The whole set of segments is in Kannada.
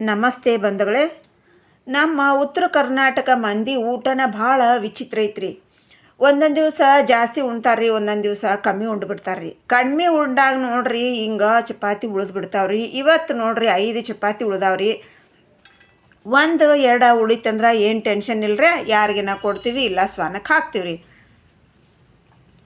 ನಮಸ್ತೆ ಬಂಧುಗಳೇ. ನಮ್ಮ ಉತ್ತರ ಕರ್ನಾಟಕ ಮಂದಿ ಊಟನ ಭಾಳ ವಿಚಿತ್ರ ಐತ್ರಿ. ಒಂದೊಂದು ದಿವಸ ಜಾಸ್ತಿ ಉಣ್ತಾರ್ರಿ, ಒಂದೊಂದು ದಿವಸ ಕಮ್ಮಿ ಉಂಡ್ಬಿಡ್ತಾರ್ರಿ. ಕಡಿಮೆ ಉಂಡಾಗ ನೋಡ್ರಿ, ಹಿಂಗೆ ಚಪಾತಿ ಉಳಿದು ಬಿಡ್ತಾವ್ರಿ. ಇವತ್ತು ನೋಡ್ರಿ ಐದು ಚಪಾತಿ ಉಳ್ದಾವ್ರಿ. ಒಂದು, ಎರಡು ಉಳಿತಂದ್ರೆ ಏನು ಟೆನ್ಷನ್ ಇಲ್ರಿ? ಯಾರಿಗಿನ ಕೊಡ್ತೀವಿ, ಇಲ್ಲ ಸ್ವಾನಕ್ಕೆ ಹಾಕ್ತೀವಿ ರೀ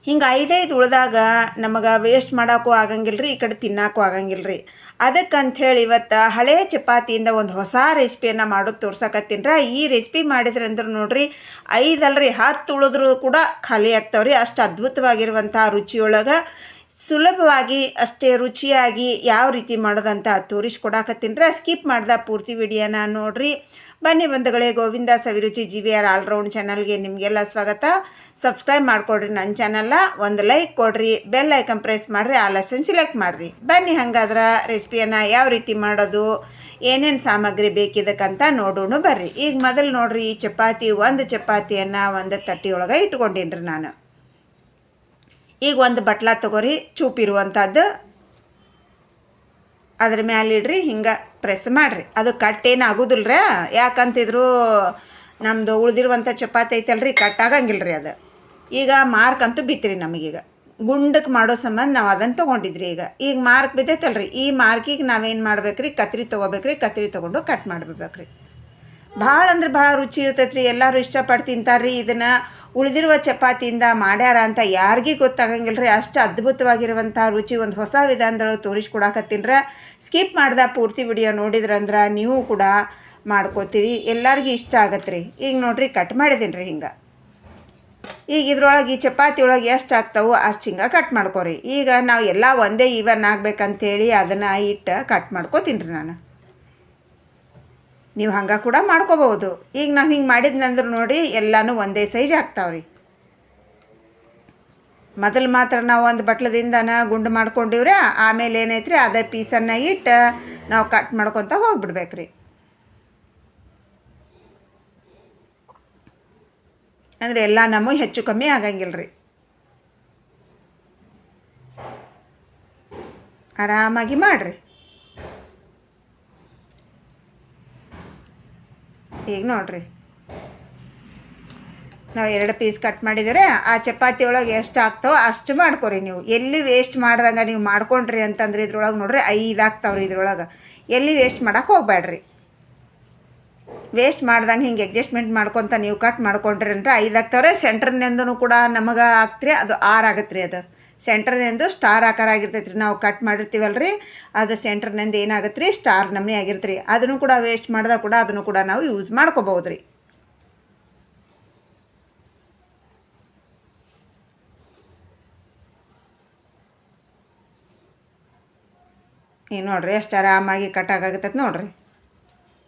ಹಿಂಗೆ ಐದೈದು ಉಳಿದಾಗ ನಮಗೆ ವೇಸ್ಟ್ ಮಾಡೋಕ್ಕೂ ಆಗಂಗಿಲ್ಲ ರೀ ಈ ಕಡೆ ತಿನ್ನೋಕ್ಕೂ ಆಗಂಗಿಲ್ಲ ರೀ ಅದಕ್ಕಂಥೇಳಿ ಇವತ್ತು ಹಳೆಯ ಚಪಾತಿಯಿಂದ ಒಂದು ಹೊಸ ರೆಸಿಪಿಯನ್ನು ಮಾಡೋದು ತೋರ್ಸಕತ್ತೀನಿ ಈ ರೆಸಿಪಿ ಮಾಡಿದ್ರೆ ಅಂದ್ರೆ ನೋಡ್ರಿ ಐದಲ್ರಿ ಹತ್ತು ಉಳಿದ್ರು ಕೂಡ ಖಾಲಿ ಆಗ್ತಾವ್ರಿ. ಅಷ್ಟು ಅದ್ಭುತವಾಗಿರುವಂಥ ರುಚಿಯೊಳಗೆ ಸುಲಭವಾಗಿ, ಅಷ್ಟೇ ರುಚಿಯಾಗಿ ಯಾವ ರೀತಿ ಮಾಡೋದಂತ ತೋರಿಸ್ಕೊಡಾಕತ್ತೀನಿ ಸ್ಕಿಪ್ ಮಾಡ್ದೆ ಪೂರ್ತಿ ವಿಡಿಯೋನ ನೋಡ್ರಿ. ಬನ್ನಿ ಬಂಧುಗಳೇ, Govinda Saviruchi G V R allround ಚಾನಲ್ಗೆ ನಿಮಗೆಲ್ಲ ಸ್ವಾಗತ. ಸಬ್ಸ್ಕ್ರೈಬ್ ಮಾಡಿಕೊಡ್ರಿ ನನ್ನ ಚಾನಲ್ನ ಒಂದು ಲೈಕ್ ಕೊಡ್ರಿ ಬೆಲ್ ಐಕನ್ ಪ್ರೆಸ್ ಮಾಡಿರಿ ಲಸನ್ ಸಿಲೆಕ್ಟ್ ಮಾಡಿರಿ. ಬನ್ನಿ ಹಂಗಾದ್ರೆ ರೆಸಿಪಿಯನ್ನು ಯಾವ ರೀತಿ ಮಾಡೋದು, ಏನೇನು ಸಾಮಗ್ರಿ ಬೇಕಿದಕ್ಕಂತ ನೋಡೋಣ ಬರ್ರಿ. ಈಗ ಮೊದಲು ನೋಡ್ರಿ, ಈ ಚಪಾತಿ, ಒಂದು ಚಪಾತಿಯನ್ನು ಒಂದು ತಟ್ಟಿಯೊಳಗೆ ಇಟ್ಕೊಂಡೇನ್ರಿ ನಾನು. ಈಗ ಒಂದು ಬಟ್ಲ ತಗೋರಿ ಚೂಪಿರುವಂಥದ್ದು ಅದ್ರ ಮ್ಯಾಲೆ ಇಡ್ರಿ, ಹಿಂಗೆ ಪ್ರೆಸ್ ಮಾಡಿರಿ. ಅದು ಕಟ್ ಏನು ಆಗೋದಿಲ್ಲ ರೀ ಯಾಕಂತಿದ್ರು ನಮ್ಮದು ಉಳ್ದಿರುವಂಥ ಚಪಾತಿ ಐತಲ್ರಿ ಕಟ್ ರೀ ಅದು. ಈಗ ಮಾರ್ಕ್ ಅಂತೂ ಬಿತ್ತಿರಿ ನಮಗೀಗ ಗುಂಡಕ್ಕೆ ಮಾಡೋ ಸಂಬಂಧ ನಾವು ಅದನ್ನು ತೊಗೊಂಡಿದ್ರಿ ಈಗ. ಈಗ ಮಾರ್ಕ್ ಬಿದ್ದೈತಲ್ರಿ. ಈ ಮಾರ್ಕಿಗೆ ನಾವೇನು ಮಾಡ್ಬೇಕ್ರಿ? ಕತ್ರಿ ತೊಗೋಬೇಕ್ರಿ, ಕತ್ರಿ ತೊಗೊಂಡು ಕಟ್ ಮಾಡಿಬಿಡ್ಬೇಕ್ರಿ. ಭಾಳ ಅಂದ್ರೆ ಭಾಳ ರುಚಿ ಇರ್ತೈತೆ ರೀ ಎಲ್ಲರೂ ಇಷ್ಟಪಟ್ಟು ತಿಂತಾರೆ ಇದನ್ನು. ಉಳಿದಿರುವ ಚಪಾತಿಯಿಂದ ಮಾಡ್ಯಾರ ಅಂತ ಯಾರಿಗೂ ಗೊತ್ತಾಗಂಗಿಲ್ಲ ರೀ ಅಷ್ಟು ಅದ್ಭುತವಾಗಿರುವಂಥ ರುಚಿ ಒಂದು ಹೊಸ ವಿಧಾನದೊಳಗೆ ತೋರಿಸ್ಕೊಡಕತ್ತೀನಿ ರೀ ಸ್ಕಿಪ್ ಮಾಡ್ದ ಪೂರ್ತಿ ವಿಡಿಯೋ ನೋಡಿದ್ರಂದ್ರೆ ನೀವು ಕೂಡ ಮಾಡ್ಕೋತೀರಿ. ಎಲ್ಲರಿಗೂ ಇಷ್ಟ ಆಗತ್ತೆ ರೀ ಈಗ ನೋಡಿರಿ ಕಟ್ ಮಾಡಿದ್ದೀನಿ ರೀ ಹಿಂಗೆ. ಈಗ ಇದ್ರೊಳಗೆ ಈ ಚಪಾತಿ ಒಳಗೆ ಎಷ್ಟು ಆಗ್ತಾವೋ ಅಷ್ಟು ಹಿಂಗೆ ಕಟ್ ಮಾಡ್ಕೊರಿ. ಈಗ ನಾವು ಎಲ್ಲ ಒಂದೇ ಈವನ್ ಆಗ್ಬೇಕಂತೇಳಿ ಅದನ್ನು ಇಟ್ಟು ಕಟ್ ಮಾಡ್ಕೋತೀನಿ ರೀ ನಾನು. ನೀವು ಹಂಗೆ ಕೂಡ ಮಾಡ್ಕೋಬೋದು ಈಗ ನಾವು ಹಿಂಗೆ ಮಾಡಿದ್ನಂದ್ರೆ ನೋಡಿ ಎಲ್ಲನೂ ಒಂದೇ ಸೈಜ್ ಆಗ್ತಾವ್ರಿ. ಮೊದಲು ಮಾತ್ರ ನಾವು ಒಂದು ಬಟ್ಲದಿಂದನ ಗುಂಡು ಮಾಡ್ಕೊಂಡಿವ್ರಿ, ಆಮೇಲೆ ಏನೈತ್ರಿ ಅದೇ ಪೀಸನ್ನು ಇಟ್ಟು ನಾವು ಕಟ್ ಮಾಡ್ಕೊತ ಹೋಗ್ಬಿಡ್ಬೇಕ್ರಿ. ಅಂದರೆ ಎಲ್ಲ ನಮ್ಮ ಹೆಚ್ಚು ಕಮ್ಮಿ ಆಗಂಗಿಲ್ಲ ರೀ ಆರಾಮಾಗಿ ಮಾಡಿರಿ. ಈಗ ನೋಡ್ರಿ. ನಾವು ಎರಡು ಪೀಸ್ ಕಟ್ ಮಾಡಿದರೆ ಆ ಚಪಾತಿ ಒಳಗೆ ಎಷ್ಟು ಆಗ್ತಾವೋ ಅಷ್ಟು ಮಾಡ್ಕೊರಿ ನೀವು. ಎಲ್ಲಿ ವೇಸ್ಟ್ ಮಾಡ್ದಂಗೆ ನೀವು ಮಾಡ್ಕೊಂಡ್ರಿ ಅಂತಂದ್ರೆ ಇದ್ರೊಳಗೆ ನೋಡ್ರಿ ಐದು ಆಗ್ತಾವ್ರಿ ಇದ್ರೊಳಗೆ. ಎಲ್ಲಿ ವೇಸ್ಟ್ ಮಾಡೋಕೆ ಹೋಗ್ಬೇಡ್ರಿ ವೇಸ್ಟ್ ಮಾಡ್ದಂಗೆ ಹಿಂಗೆ ಅಡ್ಜಸ್ಟ್ಮೆಂಟ್ ಮಾಡ್ಕೊತ ನೀವು ಕಟ್ ಮಾಡ್ಕೊಂಡ್ರಿ ಅಂದ್ರೆ ಐದು ಆಗ್ತಾವ್ರೆ ಸೆಂಟ್ರ್ನಿಂದನೂ ಕೂಡ ನಮಗೆ ಆಗ್ತ್ರಿ, ಅದು ಆರು ಆಗತ್ತೆ ರೀ ಅದು. ಸೆಂಟ್ರ್ನಿಂದು ಸ್ಟಾರ್ ಆಕಾರ ಆಗಿರ್ತೈತೆ ರೀ ನಾವು ಕಟ್ ಮಾಡಿರ್ತೀವಲ್ಲ ರೀ ಅದು ಸೆಂಟರ್ನಿಂದ ಏನಾಗುತ್ತೆ ರೀ ಸ್ಟಾರ್ ನಮ್ಮನೆ ಆಗಿರುತ್ತೆ ರೀ ಅದನ್ನು ಕೂಡ ವೇಸ್ಟ್ ಮಾಡಿದಾಗ ಕೂಡ ಅದನ್ನು ಕೂಡ ನಾವು ಯೂಸ್ ಮಾಡ್ಕೋಬೋದು ರೀ ಈಗ ನೋಡ್ರಿ ಎಷ್ಟು ಆರಾಮಾಗಿ ಕಟ್ ಆಗಾಗತ್ತೈತೆ ನೋಡ್ರಿ.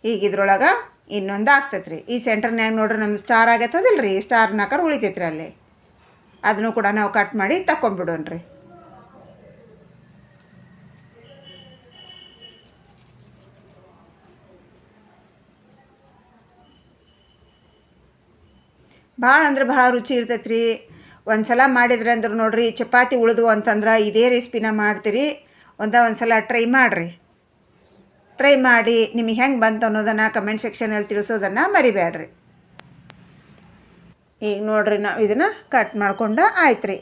ಈಗ ಇದ್ರೊಳಗೆ ಇನ್ನೊಂದು ಆಗ್ತೈತೆ ರೀ ಈ ಸೆಂಟರ್ನ್ಯಾಗ ನೋಡ್ರಿ ನಮ್ದು ಸ್ಟಾರ್ ಆಗೈತದಿಲ್ಲ ರೀ ಸ್ಟಾರ್ನ ಆಕಾರ ಉಳಿತೈತೆ ರೀ ಅಲ್ಲಿ. ಅದನ್ನು ಕೂಡ ನಾವು ಕಟ್ ಮಾಡಿ ತಗೊಂಡ್ಬಿಡೋಣ ರೀ ಭಾಳ ಅಂದ್ರೆ ಭಾಳ ರುಚಿ ಇರ್ತೈತೆ ರೀ ಒಂದು ಸಲ ಮಾಡಿದ್ರೆ ಅಂದ್ರೆ ನೋಡಿರಿ, ಚಪಾತಿ ಉಳಿದು ಅಂತಂದ್ರೆ ಇದೇ ರೆಸಿಪಿನ ಮಾಡ್ತೀರಿ. ಒಂದ ಒಂದು ಸಲ ಟ್ರೈ ಮಾಡಿರಿ. ಟ್ರೈ ಮಾಡಿ ನಿಮಗೆ ಹೆಂಗೆ ಬಂತು ಅನ್ನೋದನ್ನು ಕಮೆಂಟ್ ಸೆಕ್ಷನಲ್ಲಿ ತಿಳಿಸೋದನ್ನು ಮರಿಬೇಡ್ರಿ ಈಗ ನೋಡ್ರಿ ನಾವು ಇದನ್ನು ಕಟ್ ಮಾಡ್ಕೊಂಡು ಆಯ್ತು ರೀ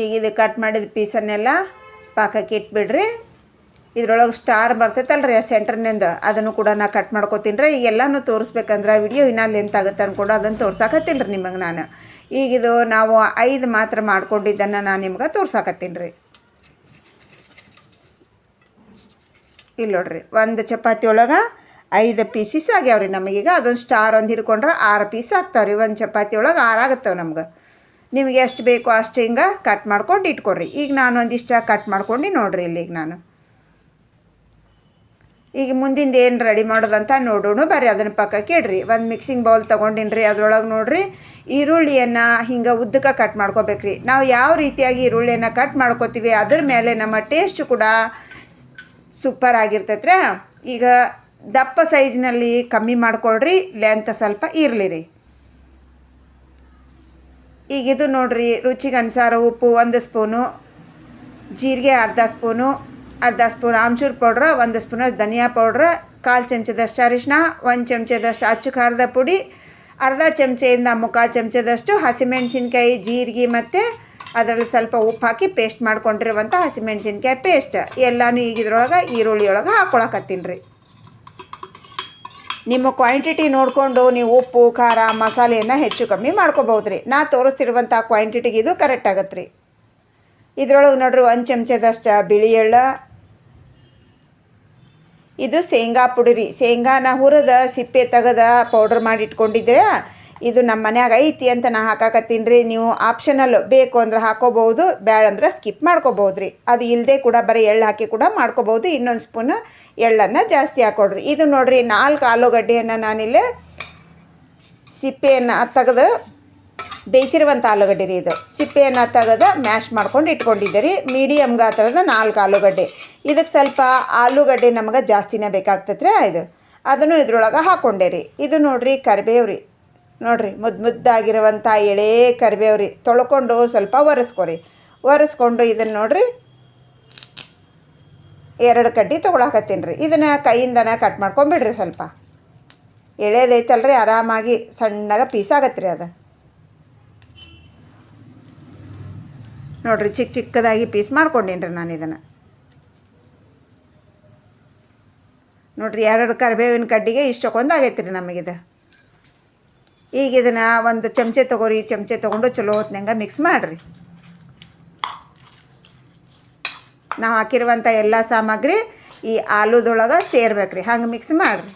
ಈಗ ಇದು ಕಟ್ ಮಾಡಿದ ಪೀಸನ್ನೆಲ್ಲ ಪಾಕಕ್ಕೆ ಇಟ್ಬಿಡ್ರಿ. ಇದ್ರೊಳಗೆ ಸ್ಟಾರ್ ಬರ್ತೈತಲ್ಲ ರೀ ಸೆಂಟ್ರ್ನಿಂದ ಅದನ್ನು ಕೂಡ ನಾ ಕಟ್ ಮಾಡ್ಕೊತೀನಿ ರೀ ಈಗ ಎಲ್ಲನೂ ತೋರಿಸ್ಬೇಕಂದ್ರೆ ವಿಡಿಯೋ ಇನ್ನೂ ಲೆಂತ್ ಆಗುತ್ತೆ ಅಂದ್ಕೊಂಡು ಅದನ್ನು ತೋರ್ಸಾಕತ್ತೀನಿ ರೀ ನಿಮಗೆ ನಾನು. ಈಗಿದು ನಾವು ಐದು ಮಾತ್ರ ಮಾಡ್ಕೊಂಡಿದ್ದನ್ನು ನಾನು ನಿಮ್ಗೆ ತೋರ್ಸಾಕತ್ತೀನಿ ರೀ ಇಲ್ಲಿ ನೋಡ್ರಿ, ಒಂದು ಚಪಾತಿ ಒಳಗೆ ಐದು ಪೀಸಸ್ ಆಗ್ಯಾವ ರೀ ನಮಗೀಗ ಅದೊಂದು ಸ್ಟಾರ್ ಒಂದು ಹಿಡ್ಕೊಂಡ್ರೆ ಆರು ಪೀಸ್ ಆಗ್ತಾವೆ ರೀ ಒಂದು ಚಪಾತಿ ಒಳಗೆ ಆರು ಆಗುತ್ತವೆ ನಮ್ಗೆ. ನಿಮಗೆ ಎಷ್ಟು ಬೇಕೋ ಅಷ್ಟು ಹಿಂಗೆ ಕಟ್ ಮಾಡ್ಕೊಂಡು ಇಟ್ಕೊಡ್ರಿ. ಈಗ ನಾನು ಒಂದಿಷ್ಟ ಕಟ್ ಮಾಡ್ಕೊಂಡು ನೋಡ್ರಿ ಇಲ್ಲಿಗೆ ನಾನು. ಈಗ ಮುಂದಿಂದ ಏನು ರೆಡಿ ಮಾಡೋದಂತ ನೋಡೋಣ ಬರ್ರಿ ಅದನ್ನ ಪಕ್ಕಕ್ಕೆ ಇಡ್ರಿ. ಒಂದು ಮಿಕ್ಸಿಂಗ್ ಬೌಲ್ ತೊಗೊಂಡಿನ್ರಿ. ಅದರೊಳಗೆ ನೋಡ್ರಿ ಈರುಳ್ಳಿಯನ್ನು ಹಿಂಗೆ ಉದ್ದಕ್ಕೆ ಕಟ್ ಮಾಡ್ಕೋಬೇಕ್ರಿ. ನಾವು ಯಾವ ರೀತಿಯಾಗಿ ಈರುಳ್ಳಿಯನ್ನು ಕಟ್ ಮಾಡ್ಕೋತೀವಿ ಅದ್ರ ಮೇಲೆ ನಮ್ಮ ಟೇಸ್ಟ್ ಕೂಡ ಸೂಪರ್ ಆಗಿರ್ತೈತೆ ರೀ ಈಗ ದಪ್ಪ ಸೈಜ್ನಲ್ಲಿ ಕಮ್ಮಿ ಮಾಡ್ಕೊಳ್ರಿ ಲೆಂತ್ ಸ್ವಲ್ಪ ಇರಲಿ ರೀ ಈಗ ಇದು ನೋಡ್ರಿ, ರುಚಿಗೆ ಅನುಸಾರ ಉಪ್ಪು ಒಂದು ಸ್ಪೂನು, ಜೀರಿಗೆ ಅರ್ಧ ಸ್ಪೂನು, ಅರ್ಧ ಸ್ಪೂನ್ ಆಮ್ಚೂರು ಪೌಡ್ರ, ಒಂದು ಸ್ಪೂನು ಧನಿಯಾ ಪೌಡ್ರ, ಕಾಲು ಚಮಚದಷ್ಟು ಅರಿಶಿನ ಒಂದು ಚಮಚದಷ್ಟು ಅಚ್ಚು ಖಾರದ ಪುಡಿ, ಅರ್ಧ ಚಮಚೆಯಿಂದ ಮುಕ್ಕಾಲು ಚಮಚದಷ್ಟು ಹಸಿಮೆಣಸಿನ್ಕಾಯಿ, ಜೀರಿಗೆ ಮತ್ತು ಅದರಲ್ಲಿ ಸ್ವಲ್ಪ ಉಪ್ಪು ಹಾಕಿ ಪೇಸ್ಟ್ ಮಾಡ್ಕೊಂಡಿರುವಂಥ ಹಸಿಮೆಣಸಿನ್ಕಾಯಿ ಪೇಸ್ಟ್ ಎಲ್ಲನೂ ಈಗಿದ್ರೊಳಗೆ ಈರುಳ್ಳಿ ಒಳಗೆ ಹಾಕ್ಕೊಳಕತ್ತೀನಿ ರೀ. ನಿಮ್ಮ ಕ್ವಾಂಟಿಟಿ ನೋಡಿಕೊಂಡು ನೀವು ಉಪ್ಪು, ಖಾರ, ಮಸಾಲೆಯನ್ನು ಹೆಚ್ಚು ಕಮ್ಮಿ ಮಾಡ್ಕೋಬೋದು ರೀ ನಾ ತೋರಿಸ್ತಿರುವಂಥ ಕ್ವಾಂಟಿಟಿಗೆ ಇದು ಕರೆಕ್ಟ್ ಆಗತ್ತೆ ರೀ ಇದ್ರೊಳಗೆ ನೋಡ್ರಿ ಒಂದು ಚಮಚದಷ್ಟು ಬಿಳಿ ಎಳ್ಳ, ಇದು ಶೇಂಗಾ ಪುಡಿ ರೀ ಶೇಂಗಾನ ಹುರಿದ ಸಿಪ್ಪೆ ತೆಗೆದ ಪೌಡ್ರ್ ಮಾಡಿ ಇಟ್ಕೊಂಡಿದ್ರೆ ಇದು ನಮ್ಮ ಮನ್ಯಾಗ ಐತಿ ಅಂತ ನಾ ಹಾಕಾಕತ್ತೀನಿ ರೀ ನೀವು ಆಪ್ಷನಲ್ ಬೇಕು ಅಂದ್ರೆ ಹಾಕೋಬಹುದು, ಬ್ಯಾಡ ಅಂದ್ರೆ ಸ್ಕಿಪ್ ಮಾಡ್ಕೋಬೋದು ರೀ ಅದು ಇಲ್ಲದೆ ಕೂಡ ಬರೀ ಎಳ್ಳು ಹಾಕಿ ಕೂಡ ಮಾಡ್ಕೋಬೋದು ಇನ್ನೊಂದು ಸ್ಪೂನ್ ಎಳ್ಳನ್ನು ಜಾಸ್ತಿ ಹಾಕೊಡ್ರಿ ಇದು ನೋಡ್ರಿ ನಾಲ್ಕು ಆಲೂಗಡ್ಡೆಯನ್ನು ನಾನಿಲ್ಲಿ ಸಿಪ್ಪೆಯನ್ನು ತೆಗೆದು ಬೇಯಿಸಿರುವಂಥ ಆಲೂಗಡ್ಡೆ ರೀ ಇದು. ಸಿಪ್ಪೆಯನ್ನು ತೆಗೆದು ಮ್ಯಾಶ್ ಮಾಡ್ಕೊಂಡು ಇಟ್ಕೊಂಡಿದ್ದೆ ರೀ. ಮೀಡಿಯಮ್ ಗಾತ್ರದ ನಾಲ್ಕು ಆಲೂಗಡ್ಡೆ. ಇದಕ್ಕೆ ಸ್ವಲ್ಪ ಆಲೂಗಡ್ಡೆ ನಮಗೆ ಜಾಸ್ತಿನೇ ಬೇಕಾಗ್ತೈತೆ ರೀ ಇದು. ಅದನ್ನು ಇದ್ರೊಳಗೆ ಹಾಕ್ಕೊಂಡೆ ರೀ. ಇದು ನೋಡಿರಿ ಕರಿಬೇವು ರೀ. ನೋಡಿರಿ ಮುದ್ದು ಮುದ್ದಾಗಿರುವಂಥ ಎಳೆ ಕರಿಬೇವು ರೀ. ತೊಳ್ಕೊಂಡು ಸ್ವಲ್ಪ ಒರೆಸ್ಕೊರಿ. ಒರೆಸ್ಕೊಂಡು ಇದನ್ನು ನೋಡ್ರಿ ಎರಡು ಕಡ್ಡಿ ತೊಗೊಳಕತ್ತೀನಿ ರೀ. ಇದನ್ನು ಕೈಯಿಂದನ ಕಟ್ ಮಾಡ್ಕೊಂಬಿಡ್ರಿ ಸ್ವಲ್ಪ. ಎಳೆದೈತಲ್ರಿ, ಆರಾಮಾಗಿ ಸಣ್ಣಗೆ ಪೀಸ್ ಆಗತ್ತೆ ರೀ ಅದು. ನೋಡ್ರಿ ಚಿಕ್ಕ ಚಿಕ್ಕದಾಗಿ ಪೀಸ್ ಮಾಡ್ಕೊಂಡೀನಿ ರೀ ನಾನು ಇದನ್ನು. ನೋಡ್ರಿ ಎರಡು ಕರಿಬೇವಿನ ಕಡ್ಡಿಗೆ ಇಷ್ಟಕ್ಕೊಂದು ಆಗೈತೆ ರೀ ನಮಗಿದು ಈಗ ಇದನ್ನು ಒಂದು ಚಮಚೆ ತೊಗೋರಿ, ಚಮಚೆ ತೊಗೊಂಡು ಚಲೋ ಹೊತ್ನಂಗೆ ಮಿಕ್ಸ್ ಮಾಡಿರಿ. ನಾವು ಹಾಕಿರುವಂಥ ಎಲ್ಲ ಸಾಮಗ್ರಿ ಈ ಆಲೂದೊಳಗೆ ಸೇರ್ಬೇಕು ರೀ ಹಂಗೆ ಮಿಕ್ಸ್ ಮಾಡಿರಿ.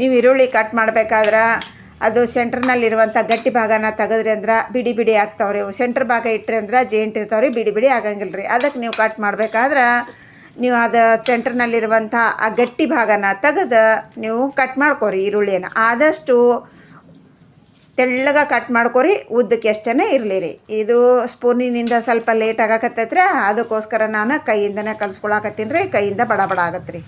ನೀವು ಈರುಳ್ಳಿ ಕಟ್ ಮಾಡಬೇಕಾದ್ರೆ ಅದು ಸೆಂಟ್ರ್ನಲ್ಲಿರುವಂಥ ಗಟ್ಟಿ ಭಾಗನ ತೆಗೆದ್ರಿ ಅಂದ್ರೆ ಬಿಡಿ ಬಿಡಿ ಆಗ್ತಾವ್ರಿ. ಸೆಂಟ್ರ್ ಭಾಗ ಇಟ್ಟರೆ ಅಂದ್ರೆ ಜೇಂಟ್ ಇರ್ತಾವ್ರಿ, ಬಿಡಿ ಬಿಡಿ ಆಗಂಗಿಲ್ಲ ರೀ ಅದಕ್ಕೆ ನೀವು ಕಟ್ ಮಾಡಬೇಕಾದ್ರೆ ನೀವು ಅದು ಸೆಂಟ್ರ್ನಲ್ಲಿರುವಂಥ ಆ ಗಟ್ಟಿ ಭಾಗನ ತೆಗೆದು ನೀವು ಕಟ್ ಮಾಡ್ಕೊರಿ ಈರುಳ್ಳಿಯನ್ನು. ಆದಷ್ಟು ತೆಳ್ಳಗೆ ಕಟ್ ಮಾಡ್ಕೊರಿ, ಉದ್ದಕ್ಕೆ ಎಷ್ಟೇ ಇರಲಿ ರೀ ಇದು ಸ್ಪೂನಿನಿಂದ ಸ್ವಲ್ಪ ಲೇಟ್ ಆಗಾಕತ್ತೈತ್ರಿ, ಅದಕ್ಕೋಸ್ಕರ ನಾನು ಕೈಯಿಂದನೇ ಕಲಿಸ್ಕೊಳಕತ್ತೀನಿ ರೀ ಕೈಯಿಂದ ಬಡ ಬಡ ಆಗತ್ತೆ ರೀ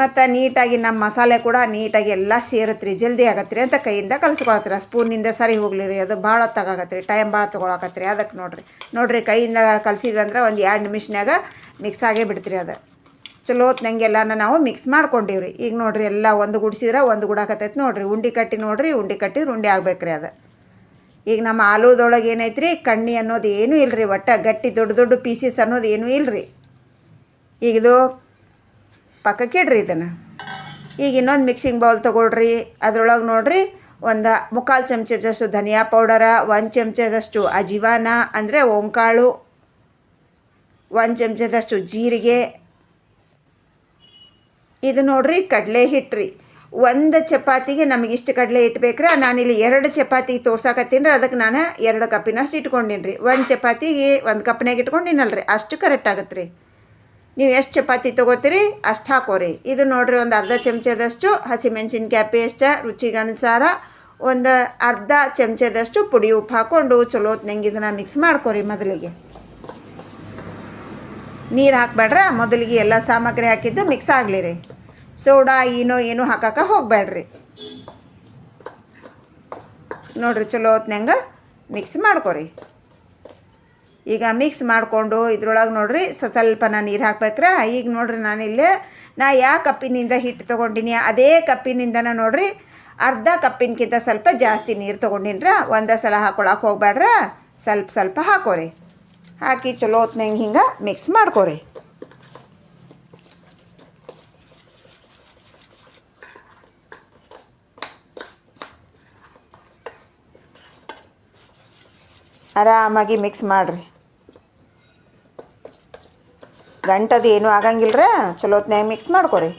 ಮತ್ತು ನೀಟಾಗಿ ನಮ್ಮ ಮಸಾಲೆ ಕೂಡ ನೀಟಾಗಿ ಎಲ್ಲ ಸೇರುತ್ತೆ ರೀ ಜಲ್ದಿ ಆಗತ್ತೆ ರೀ ಅಂತ ಕೈಯಿಂದ ಕಲಿಸ್ಕೊಳತ್ತೀರ ಸ್ಪೂನಿಂದ ಸರಿ ಹೋಗ್ಲಿ ರೀ ಅದು ಭಾಳ ತಗೋಕತ್ತೀರಿ ಟೈಮ್ ಭಾಳ ತೊಗೊಳಕತ್ತೆ ರೀ ಅದಕ್ಕೆ ನೋಡಿರಿ ನೋಡಿರಿ ಕೈಯಿಂದ ಕಲಸಿದ್ವಿ ಅಂದ್ರೆ ಒಂದು ಎರಡು ನಿಮಿಷನಾಗ ಮಿಕ್ಸ್ ಆಗೇ ಬಿಡ್ತೀರಿ ಅದು. ಚಲೋ ಹೊತ್ನಂಗೆಲ್ಲನ ನಾವು ಮಿಕ್ಸ್ ಮಾಡ್ಕೊಂಡಿವ್ರಿ. ಈಗ ನೋಡಿರಿ ಎಲ್ಲ ಒಂದು ಗುಡಿಸಿದ್ರೆ ಒಂದು ಗುಡಾಕತ್ತೈತೆ ನೋಡಿರಿ. ಉಂಡೆ ಕಟ್ಟಿ ನೋಡಿರಿ, ಉಂಡೆ ಕಟ್ಟಿದ್ರೆ ಉಂಡೆ ಆಗ್ಬೇಕು ರೀ ಅದು. ಈಗ ನಮ್ಮ ಆಲೂದೊಳಗೆ ರೀ ಕಣ್ಣಿ ಅನ್ನೋದು ಏನೂ ಇಲ್ಲರಿ ಒಟ್ಟು. ಗಟ್ಟಿ ದೊಡ್ಡ ದೊಡ್ಡ ಪೀಸಸ್ ಅನ್ನೋದು ಏನೂ ಇಲ್ಲರಿ ಈಗ ಇದು ಪಕ್ಕಕ್ಕೆ ಇಡ್ರಿ ಇದನ್ನು. ಈಗ ಇನ್ನೊಂದು ಮಿಕ್ಸಿಂಗ್ ಬೌಲ್ ತೊಗೊಳ್ರಿ. ಅದ್ರೊಳಗೆ ನೋಡಿರಿ ಒಂದು ಮುಕ್ಕಾಲು ಚಮಚದಷ್ಟು ಧನಿಯಾ ಪೌಡರ, ಒಂದು ಚಮಚದಷ್ಟು ಅಜಿವಾನ, ಅಂದರೆ ಓಂಕಾಳು, ಒಂದು ಚಮಚದಷ್ಟು ಜೀರಿಗೆ ಇದು ನೋಡ್ರಿ ಕಡಲೆ ಹಿಟ್ಟು ರೀ. ಒಂದು ಚಪಾತಿಗೆ ನಮಗೆ ಇಷ್ಟು ಕಡಲೆ ಹಿಟ್ಟು ಬೇಕ್ರೆ? ಇಲ್ಲಿ ಎರಡು ಚಪಾತಿ ತೋರ್ಸಾಕತ್ತೀನಿ ರೀ. ಅದಕ್ಕೆ ನಾನು ಎರಡು ಕಪ್ಪಿನಷ್ಟು ಇಟ್ಕೊಂಡಿನ್ರಿ ರೀ. ಒಂದು ಚಪಾತಿಗೆ ಒಂದು ಕಪ್ನಾಗ ಇಟ್ಕೊಂಡಿನಲ್ರಿ. ಅಷ್ಟು ಕರೆಕ್ಟ್ ಆಗತ್ತೆ ರೀ ನೀವು ಎಷ್ಟು ಚಪಾತಿ ತೊಗೋತೀರಿ, ಅಷ್ಟು ಹಾಕೋರಿ. ಇದು ನೋಡಿರಿ ಒಂದು ಅರ್ಧ ಚಮಚದಷ್ಟು ಹಸಿಮೆಣ್ಸಿನ್ಕಾಯಿ ಪೇಸ್ಟ, ರುಚಿಗೆ ಅನುಸಾರ ಒಂದು ಅರ್ಧ ಚಮಚದಷ್ಟು ಪುಡಿ ಉಪ್ಪು ಹಾಕ್ಕೊಂಡು ಚಲೋ ಹೊತ್ನಂಗೆ ಇದನ್ನು ಮಿಕ್ಸ್ ಮಾಡ್ಕೋರಿ ಮೊದಲಿಗೆ. ನೀರು ಹಾಕ್ಬೇಡ್ರ? ಮೊದಲಿಗೆ ಎಲ್ಲ ಸಾಮಗ್ರಿ ಹಾಕಿದ್ದು ಮಿಕ್ಸ್ ಆಗಲಿ ರೀ. ಸೋಡಾ ಏನೋ ಏನು ಹಾಕಕ್ಕೆ ಹೋಗಬೇಡ್ರಿ ನೋಡ್ರಿ ಚಲೋ ಹೊತ್ನಂಗೆ ಮಿಕ್ಸ್ ಮಾಡ್ಕೊರಿ. ಈಗ ಮಿಕ್ಸ್ ಮಾಡಿಕೊಂಡು ಇದ್ರೊಳಗೆ ನೋಡ್ರಿ ಸ್ವಲ್ಪ ನಾನು ನೀರು ಹಾಕ್ಬೇಕ್ರೆ. ಈಗ ನೋಡ್ರಿ ನಾನಿಲ್ಲೇ, ನಾ ಯಾವ ಕಪ್ಪಿನಿಂದ ಹಿಟ್ಟು ತೊಗೊಂಡಿನಿ, ಅದೇ ಕಪ್ಪಿನಿಂದನ ನೋಡ್ರಿ, ಅರ್ಧ ಕಪ್ಪಿನಕ್ಕಿಂತ ಸ್ವಲ್ಪ ಜಾಸ್ತಿ ನೀರು ತೊಗೊಂಡಿನ್ರ, ಒಂದೇ ಸಲ ಹಾಕೊಳಕ್ಕೆ ಹೋಗ್ಬೇಡ್ರ ಸ್ವಲ್ಪ ಸ್ವಲ್ಪ ಹಾಕೋರಿ. ಹಾಕಿ ಚಲೋ ಹೊತ್ನಂಗೆ ಹಿಂಗೆ ಮಿಕ್ಸ್ ಮಾಡ್ಕೊರಿ. ಆರಾಮಾಗಿ ಮಿಕ್ಸ್ ಮಾಡಿರಿ. ಗಂಟದು ಏನೂ ಆಗಂಗಿಲ್ಲ ರೀ ಚಲೋ ಹೊತ್ನ್ಯಾಗ ಮಿಕ್ಸ್ ಮಾಡ್ಕೊರಿ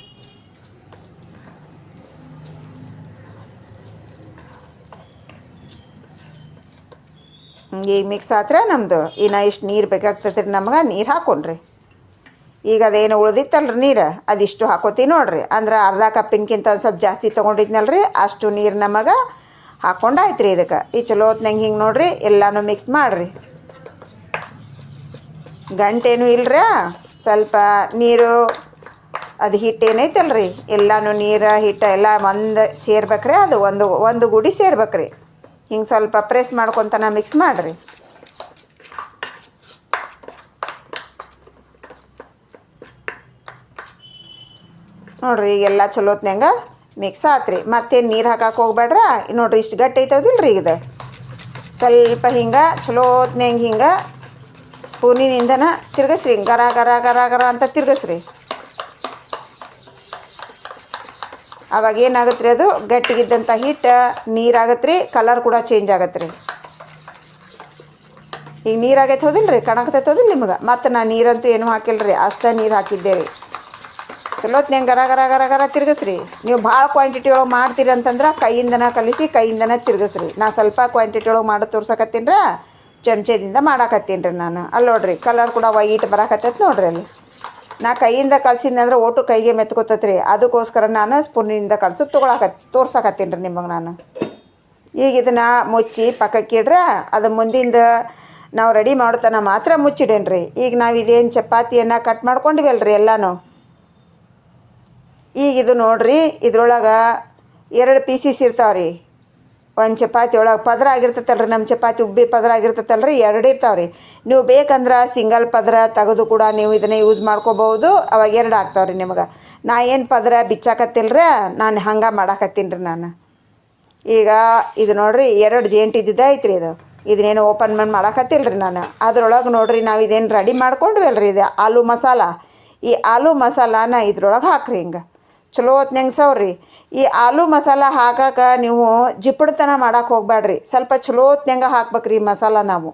ಈಗ ಮಿಕ್ಸ್ ಆದ್ರೆ ನಮ್ಮದು ಇನ್ನು ಇಷ್ಟು ನೀರು ಬೇಕಾಗ್ತೈತೆ ರೀ ನಮ್ಗೆ, ನೀರು ಹಾಕೊಂಡ್ರಿ. ಈಗ ಅದೇನು ಉಳ್ದಿತ್ತಲ್ರಿ ನೀರು, ಅದಿಷ್ಟು ಹಾಕೋತೀವಿ ನೋಡ್ರಿ. ಅಂದ್ರೆ ಅರ್ಧ ಕಪ್ಪಿನಕ್ಕಿಂತ ಒಂದು ಸ್ವಲ್ಪ ಜಾಸ್ತಿ ತೊಗೊಂಡಿದ್ನಲ್ರಿ, ಅಷ್ಟು ನೀರು ನಮಗೆ ಹಾಕ್ಕೊಂಡಾಯ್ತು ರೀ ಇದಕ್ಕೆ. ಈ ಚಲೋ ಹೊತ್ನಂಗೆ ಹಿಂಗೆ ನೋಡಿರಿ, ಎಲ್ಲನೂ ಮಿಕ್ಸ್ ಮಾಡಿರಿ. ಗಂಟೇನು ಇಲ್ಲರ ಸ್ವಲ್ಪ ನೀರು, ಅದು ಹಿಟ್ಟು ಏನೈತಲ್ಲ ರೀ ಎಲ್ಲನೂ ನೀರು ಹಿಟ್ಟು ಎಲ್ಲ ಒಂದು ಸೇರ್ಬೇಕ್ರಿ, ಅದು ಒಂದು ಒಂದು ಗುಡಿ ಸೇರ್ಬೇಕ್ರಿ. ಹಿಂಗೆ ಸ್ವಲ್ಪ ಪ್ರೆಸ್ ಮಾಡ್ಕೊತನ ಮಿಕ್ಸ್ ಮಾಡಿರಿ. ನೋಡ್ರಿ ಈಗೆಲ್ಲ ಚಲೋತ್ನಂಗೆ ಮಿಕ್ಸ್ ಆತ್ರಿ. ಮತ್ತೇನು ನೀರು ಹಾಕಕ್ಕೆ ಹೋಗ್ಬೇಡ್ರ? ನೋಡ್ರಿ, ಇಷ್ಟು ಗಟ್ಟಿ ಐತದಿಲ್ಲ ರೀ ಇದು? ಸ್ವಲ್ಪ ಹಿಂಗೆ ಚಲೋತ್ನಂಗೆ ಹಿಂಗೆ ಸ್ಪೂನಿನಿಂದನ ತಿರ್ಗಸ್ರಿ. ಗರ ಗರ ಗರ ಗರ ಅಂತ ತಿರ್ಗಸ್ರಿ. ಅವಾಗ ಏನಾಗುತ್ತೆ ರೀ ಅದು? ಗಟ್ಟಿಗಿದ್ದಂಥ ಹಿಟ್ಟು ನೀರಾಗತ್ತೆ ರೀ ಕಲರ್ ಕೂಡ ಚೇಂಜ್ ಆಗತ್ತೆ ರೀ ಈಗ ನೀರಾಗೈತೆ ಹೋದಿಲ್ಲ ರೀ ಕಣಕ್ತೈತೆ ಹೋದಿಲ್ಲ ನಿಮ್ಗೆ? ಮತ್ತು ನಾನು ನೀರಂತೂ ಏನೂ ಹಾಕಿಲ್ಲ ರೀ ಅಷ್ಟೇ ನೀರು ಹಾಕಿದ್ದೆ ರೀ. ಚಲೋತ್ನಂಗೆ ಗರ ಗರ ಗರ ಗರ ತಿರ್ಗಸ್ರಿ. ನೀವು ಭಾಳ ಕ್ವಾಂಟಿಟಿ ಒಳಗೆ ಮಾಡ್ತೀರಿ ಅಂತಂದ್ರೆ ಕೈಯಿಂದನ ಕಲಿಸಿ, ಕೈಯಿಂದನ ತಿರುಗಿಸ್ರಿ. ನಾ ಸ್ವಲ್ಪ ಕ್ವಾಂಟಿಟಿ ಒಳಗೆ ಮಾಡಿ ತೋರ್ಸಕತ್ತೀನಿ ಚಮಚದಿಂದ ಮಾಡಾಕತ್ತೀನಿ ರೀ ನಾನು. ಅಲ್ಲಿ ನೋಡ್ರಿ ಕಲರ್ ಕೂಡ ವೈಟ್ ಬರಾಕತ್ತೈತೆ ನೋಡ್ರಿ ಅಲ್ಲಿ. ನಾ ಕೈಯಿಂದ ಕಲ್ಸಿದ್ದೆ ಅಂದ್ರೆ ಒಟ್ಟು ಕೈಗೆ ಮೆತ್ಕೋತೈತೆ ರೀ ಅದಕ್ಕೋಸ್ಕರ ನಾನು ಸ್ಪೂನಿಂದ ಕಲಸು ತೊಗೊಳಕ ತೋರ್ಸಕತ್ತೀನಿ ರೀ ನಿಮಗೆ ನಾನು. ಈಗ ಇದನ್ನು ಮುಚ್ಚಿ ಪಕ್ಕಕ್ಕೆ ಇಡ್ರೆ, ಅದು ಮುಂದಿಂದ ನಾವು ರೆಡಿ ಮಾಡೋತನ ಮಾತ್ರ ಮುಚ್ಚಿಡೇನ್ರಿ. ಈಗ ನಾವು ಇದೇನು ಚಪಾತಿಯನ್ನು ಕಟ್ ಮಾಡ್ಕೊಂಡಿವಲ್ಲ ರೀ ಎಲ್ಲನೂ. ಈಗ ಇದು ನೋಡ್ರಿ, ಇದ್ರೊಳಗೆ ಎರಡು ಪೀಸಸ್ ಇರ್ತಾವೆ ರೀ ಒಂದು ಚಪಾತಿ ಒಳಗೆ ಪದರ ಆಗಿರ್ತೈತಲ್ಲ ರೀ ನಮ್ಮ ಚಪಾತಿ ಉಬ್ಬಿ ಪದರ ಆಗಿರ್ತೈತಲ್ಲ ರೀ ಎರಡು ಇರ್ತಾವೆ ರೀ ನೀವು ಬೇಕಂದ್ರೆ ಸಿಂಗಲ್ ಪದರ ತೆಗೆದು ಕೂಡ ನೀವು ಇದನ್ನೇ ಯೂಸ್ ಮಾಡ್ಕೋಬೋದು ಅವಾಗ ಎರಡು ಆಗ್ತಾವೆ ರೀ ನಿಮಗೆ. ನಾ ಏನು ಪದರ ಬಿಚ್ಚಾಕತ್ತಿಲ್ಲ ರೀ ನಾನು ಹಂಗೆ ಮಾಡಾಕತ್ತೀನಿ ರೀ ನಾನು. ಈಗ ಇದು ನೋಡಿರಿ, ಎರಡು ಜೇಂಟ್ ಇದ್ದಿದ್ದ ಐತ್ರಿ ಇದು. ಇದನ್ನೇನು ಓಪನ್ ಮಾಡಿ ಮಾಡಾಕತ್ತಿಲ್ಲ ರೀ ನಾನು. ಅದ್ರೊಳಗೆ ನೋಡಿರಿ ನಾವು ಇದೇನು ರೆಡಿ ಮಾಡ್ಕೊಂಡ್ವಲ್ಲ ರೀ ಇದು ಆಲೂ ಮಸಾಲ. ಈ ಆಲೂ ಮಸಾಲಾನ ಇದ್ರೊಳಗೆ ಹಾಕ್ರಿ ಹಿಂಗೆ. ಚಲೋ ಹೊತ್ನಂಗೆ ಸವ್ರಿ. ಈ ಆಲೂ ಮಸಾಲ ಹಾಕಕ್ಕೆ ನೀವು ಜಿಪ್ಪಡ್ತನ ಮಾಡಕ್ಕೆ ಹೋಗ್ಬೇಡ್ರಿ ಸ್ವಲ್ಪ ಚಲೋ ಹೊತ್ನಂಗೆ ಹಾಕ್ಬೇಕ್ರಿ ಮಸಾಲ ನಾವು.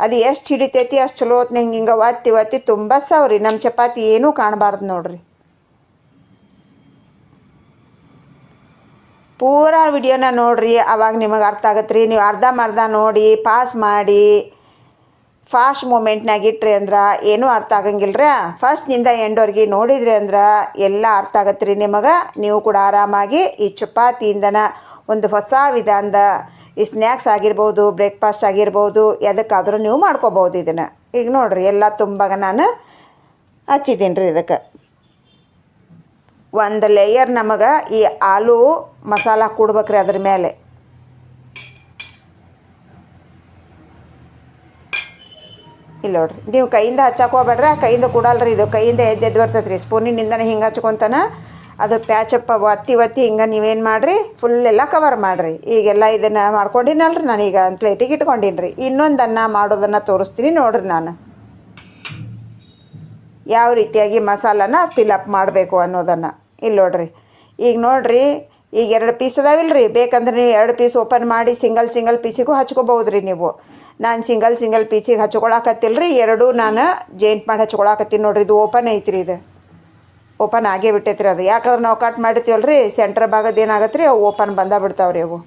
ಅದು ಎಷ್ಟು ಹಿಡಿತೈತಿ, ಅಷ್ಟು ಚಲೋ ಹೊತ್ನಂಗೆ ಹಿಂಗೆ ಒತ್ತಿ ಒತ್ತಿ ತುಂಬ ಸವ್ರಿ. ನಮ್ಮ ಚಪಾತಿ ಏನೂ ಕಾಣಬಾರ್ದು ನೋಡ್ರಿ. ಪೂರಾ ವಿಡಿಯೋನ ನೋಡ್ರಿ. ಅವಾಗ ನಿಮಗೆ ಅರ್ಥ ಆಗತ್ತೆ ರೀ ನೀವು ಅರ್ಧಂಬರ್ಧ ನೋಡಿ, ಪಾಸ್ ಮಾಡಿ. ಫಾಸ್ಟ್ ಮೂಮೆಂಟ್ನಾಗ ಇಟ್ರಿ ಅಂದ್ರೆ ಏನೂ ಅರ್ಥ ಆಗಂಗಿಲ್ಲ ರೀ ಫಸ್ಟ್ನಿಂದ ಎಂಡೋರ್ಗೆ ನೋಡಿದ್ರಿ ಅಂದ್ರೆ ಎಲ್ಲ ಅರ್ಥ ಆಗತ್ತೆ ರೀ ನಿಮಗೆ? ನೀವು ಕೂಡ ಆರಾಮಾಗಿ ಈ ಚಪಾತಿಯಿಂದನ ಒಂದು ಹೊಸ ವಿಧಾನದ ಈ ಸ್ನ್ಯಾಕ್ಸ್ ಆಗಿರ್ಬೋದು ಬ್ರೇಕ್ಫಾಸ್ಟ್ ಆಗಿರ್ಬೋದು, ಎದಕ್ಕಾದರೂ ನೀವು ಮಾಡ್ಕೋಬೋದು ಇದನ್ನು. ಈಗ ನೋಡಿರಿ, ಎಲ್ಲ ತುಂಬಾಗ ನಾನು ಹಚ್ಚಿದ್ದೀನಿ ರೀ ಇದಕ್ಕೆ. ಒಂದು ಲೇಯರ್ ನಮಗೆ ಈ ಆಲೂ ಮಸಾಲ ಕೊಡ್ಬೇಕ್ರಿ ಅದ್ರ ಮೇಲೆ. ಇಲ್ಲ ನೋಡ್ರಿ. ನೀವು ಕೈಯಿಂದ ಹಚ್ಚಕ್ಕೆ ಹೋಗ್ಬೇಡ್ರಿ ಕೈಯಿಂದ ಕೊಡಲ್ರಿ ಇದು. ಕೈಯಿಂದ ಎದ್ದು ಬರ್ತೈತೆ ರೀ ಸ್ಪೂನಿನಿಂದನೇ ಹಿಂಗೆ ಹಚ್ಕೊತಾನ. ಅದು ಪ್ಯಾಚಪ್ಪ ಒತ್ತಿ ಒತ್ತಿ ಹಿಂಗೆ ನೀವೇನು ಮಾಡಿರಿ? ಫುಲ್ ಎಲ್ಲ ಕವರ್ ಮಾಡಿರಿ. ಈಗೆಲ್ಲ ಇದನ್ನು ಮಾಡ್ಕೊಂಡಿನಲ್ರಿ ನಾನೀಗ ಒಂದು ಪ್ಲೇಟಿಗೆ ಇಟ್ಕೊಂಡೀನಿ ರೀ ಅನ್ನ ಮಾಡೋದನ್ನು ತೋರಿಸ್ತೀನಿ ನೋಡ್ರಿ ನಾನು. ಯಾವ ರೀತಿಯಾಗಿ ಮಸಾಲನ ಫಿಲಪ್ ಮಾಡಬೇಕು ಅನ್ನೋದನ್ನು. ಇಲ್ಲಿ ನೋಡ್ರಿ. ಈಗ ನೋಡ್ರಿ, ಈಗ ಎರಡು ಪೀಸ್ ಅದಾವಿಲ್ಲ ರೀ ಬೇಕಂದ್ರೆ ನೀವು ಎರಡು ಪೀಸ್ ಓಪನ್ ಮಾಡಿ ಸಿಂಗಲ್ ಸಿಂಗಲ್ ಪೀಸಿಗೂ ಹಚ್ಕೋಬಹುದು ರೀ ನೀವು. ನಾನು ಸಿಂಗಲ್ ಸಿಂಗಲ್ ಪೀಸಿಗೆ ಹಚ್ಕೊಳಕತ್ತಿಲ್ಲ ರೀ ಎರಡೂ ನಾನು ಜೇಂಟ್ ಮಾಡಿ ಹಚ್ಕೊಳಕತ್ತೀನಿ ನೋಡ್ರಿ. ಇದು ಓಪನ್ ಐತಿ ರೀ ಇದು. ಓಪನ್ ಆಗೇ ಬಿಟ್ಟೈತೆ ರೀ ಅದು ಯಾಕಂದ್ರೆ ನಾವು ಕಟ್ ಮಾಡಿರ್ತೀವಲ್ಲ ರೀ ಸೆಂಟ್ರ್ ಭಾಗದ ಏನಾಗತ್ತೆ ರೀ ಅವು ಓಪನ್ ಬಂದ ಬಿಡ್ತಾವೆ ರೀ ಅವು.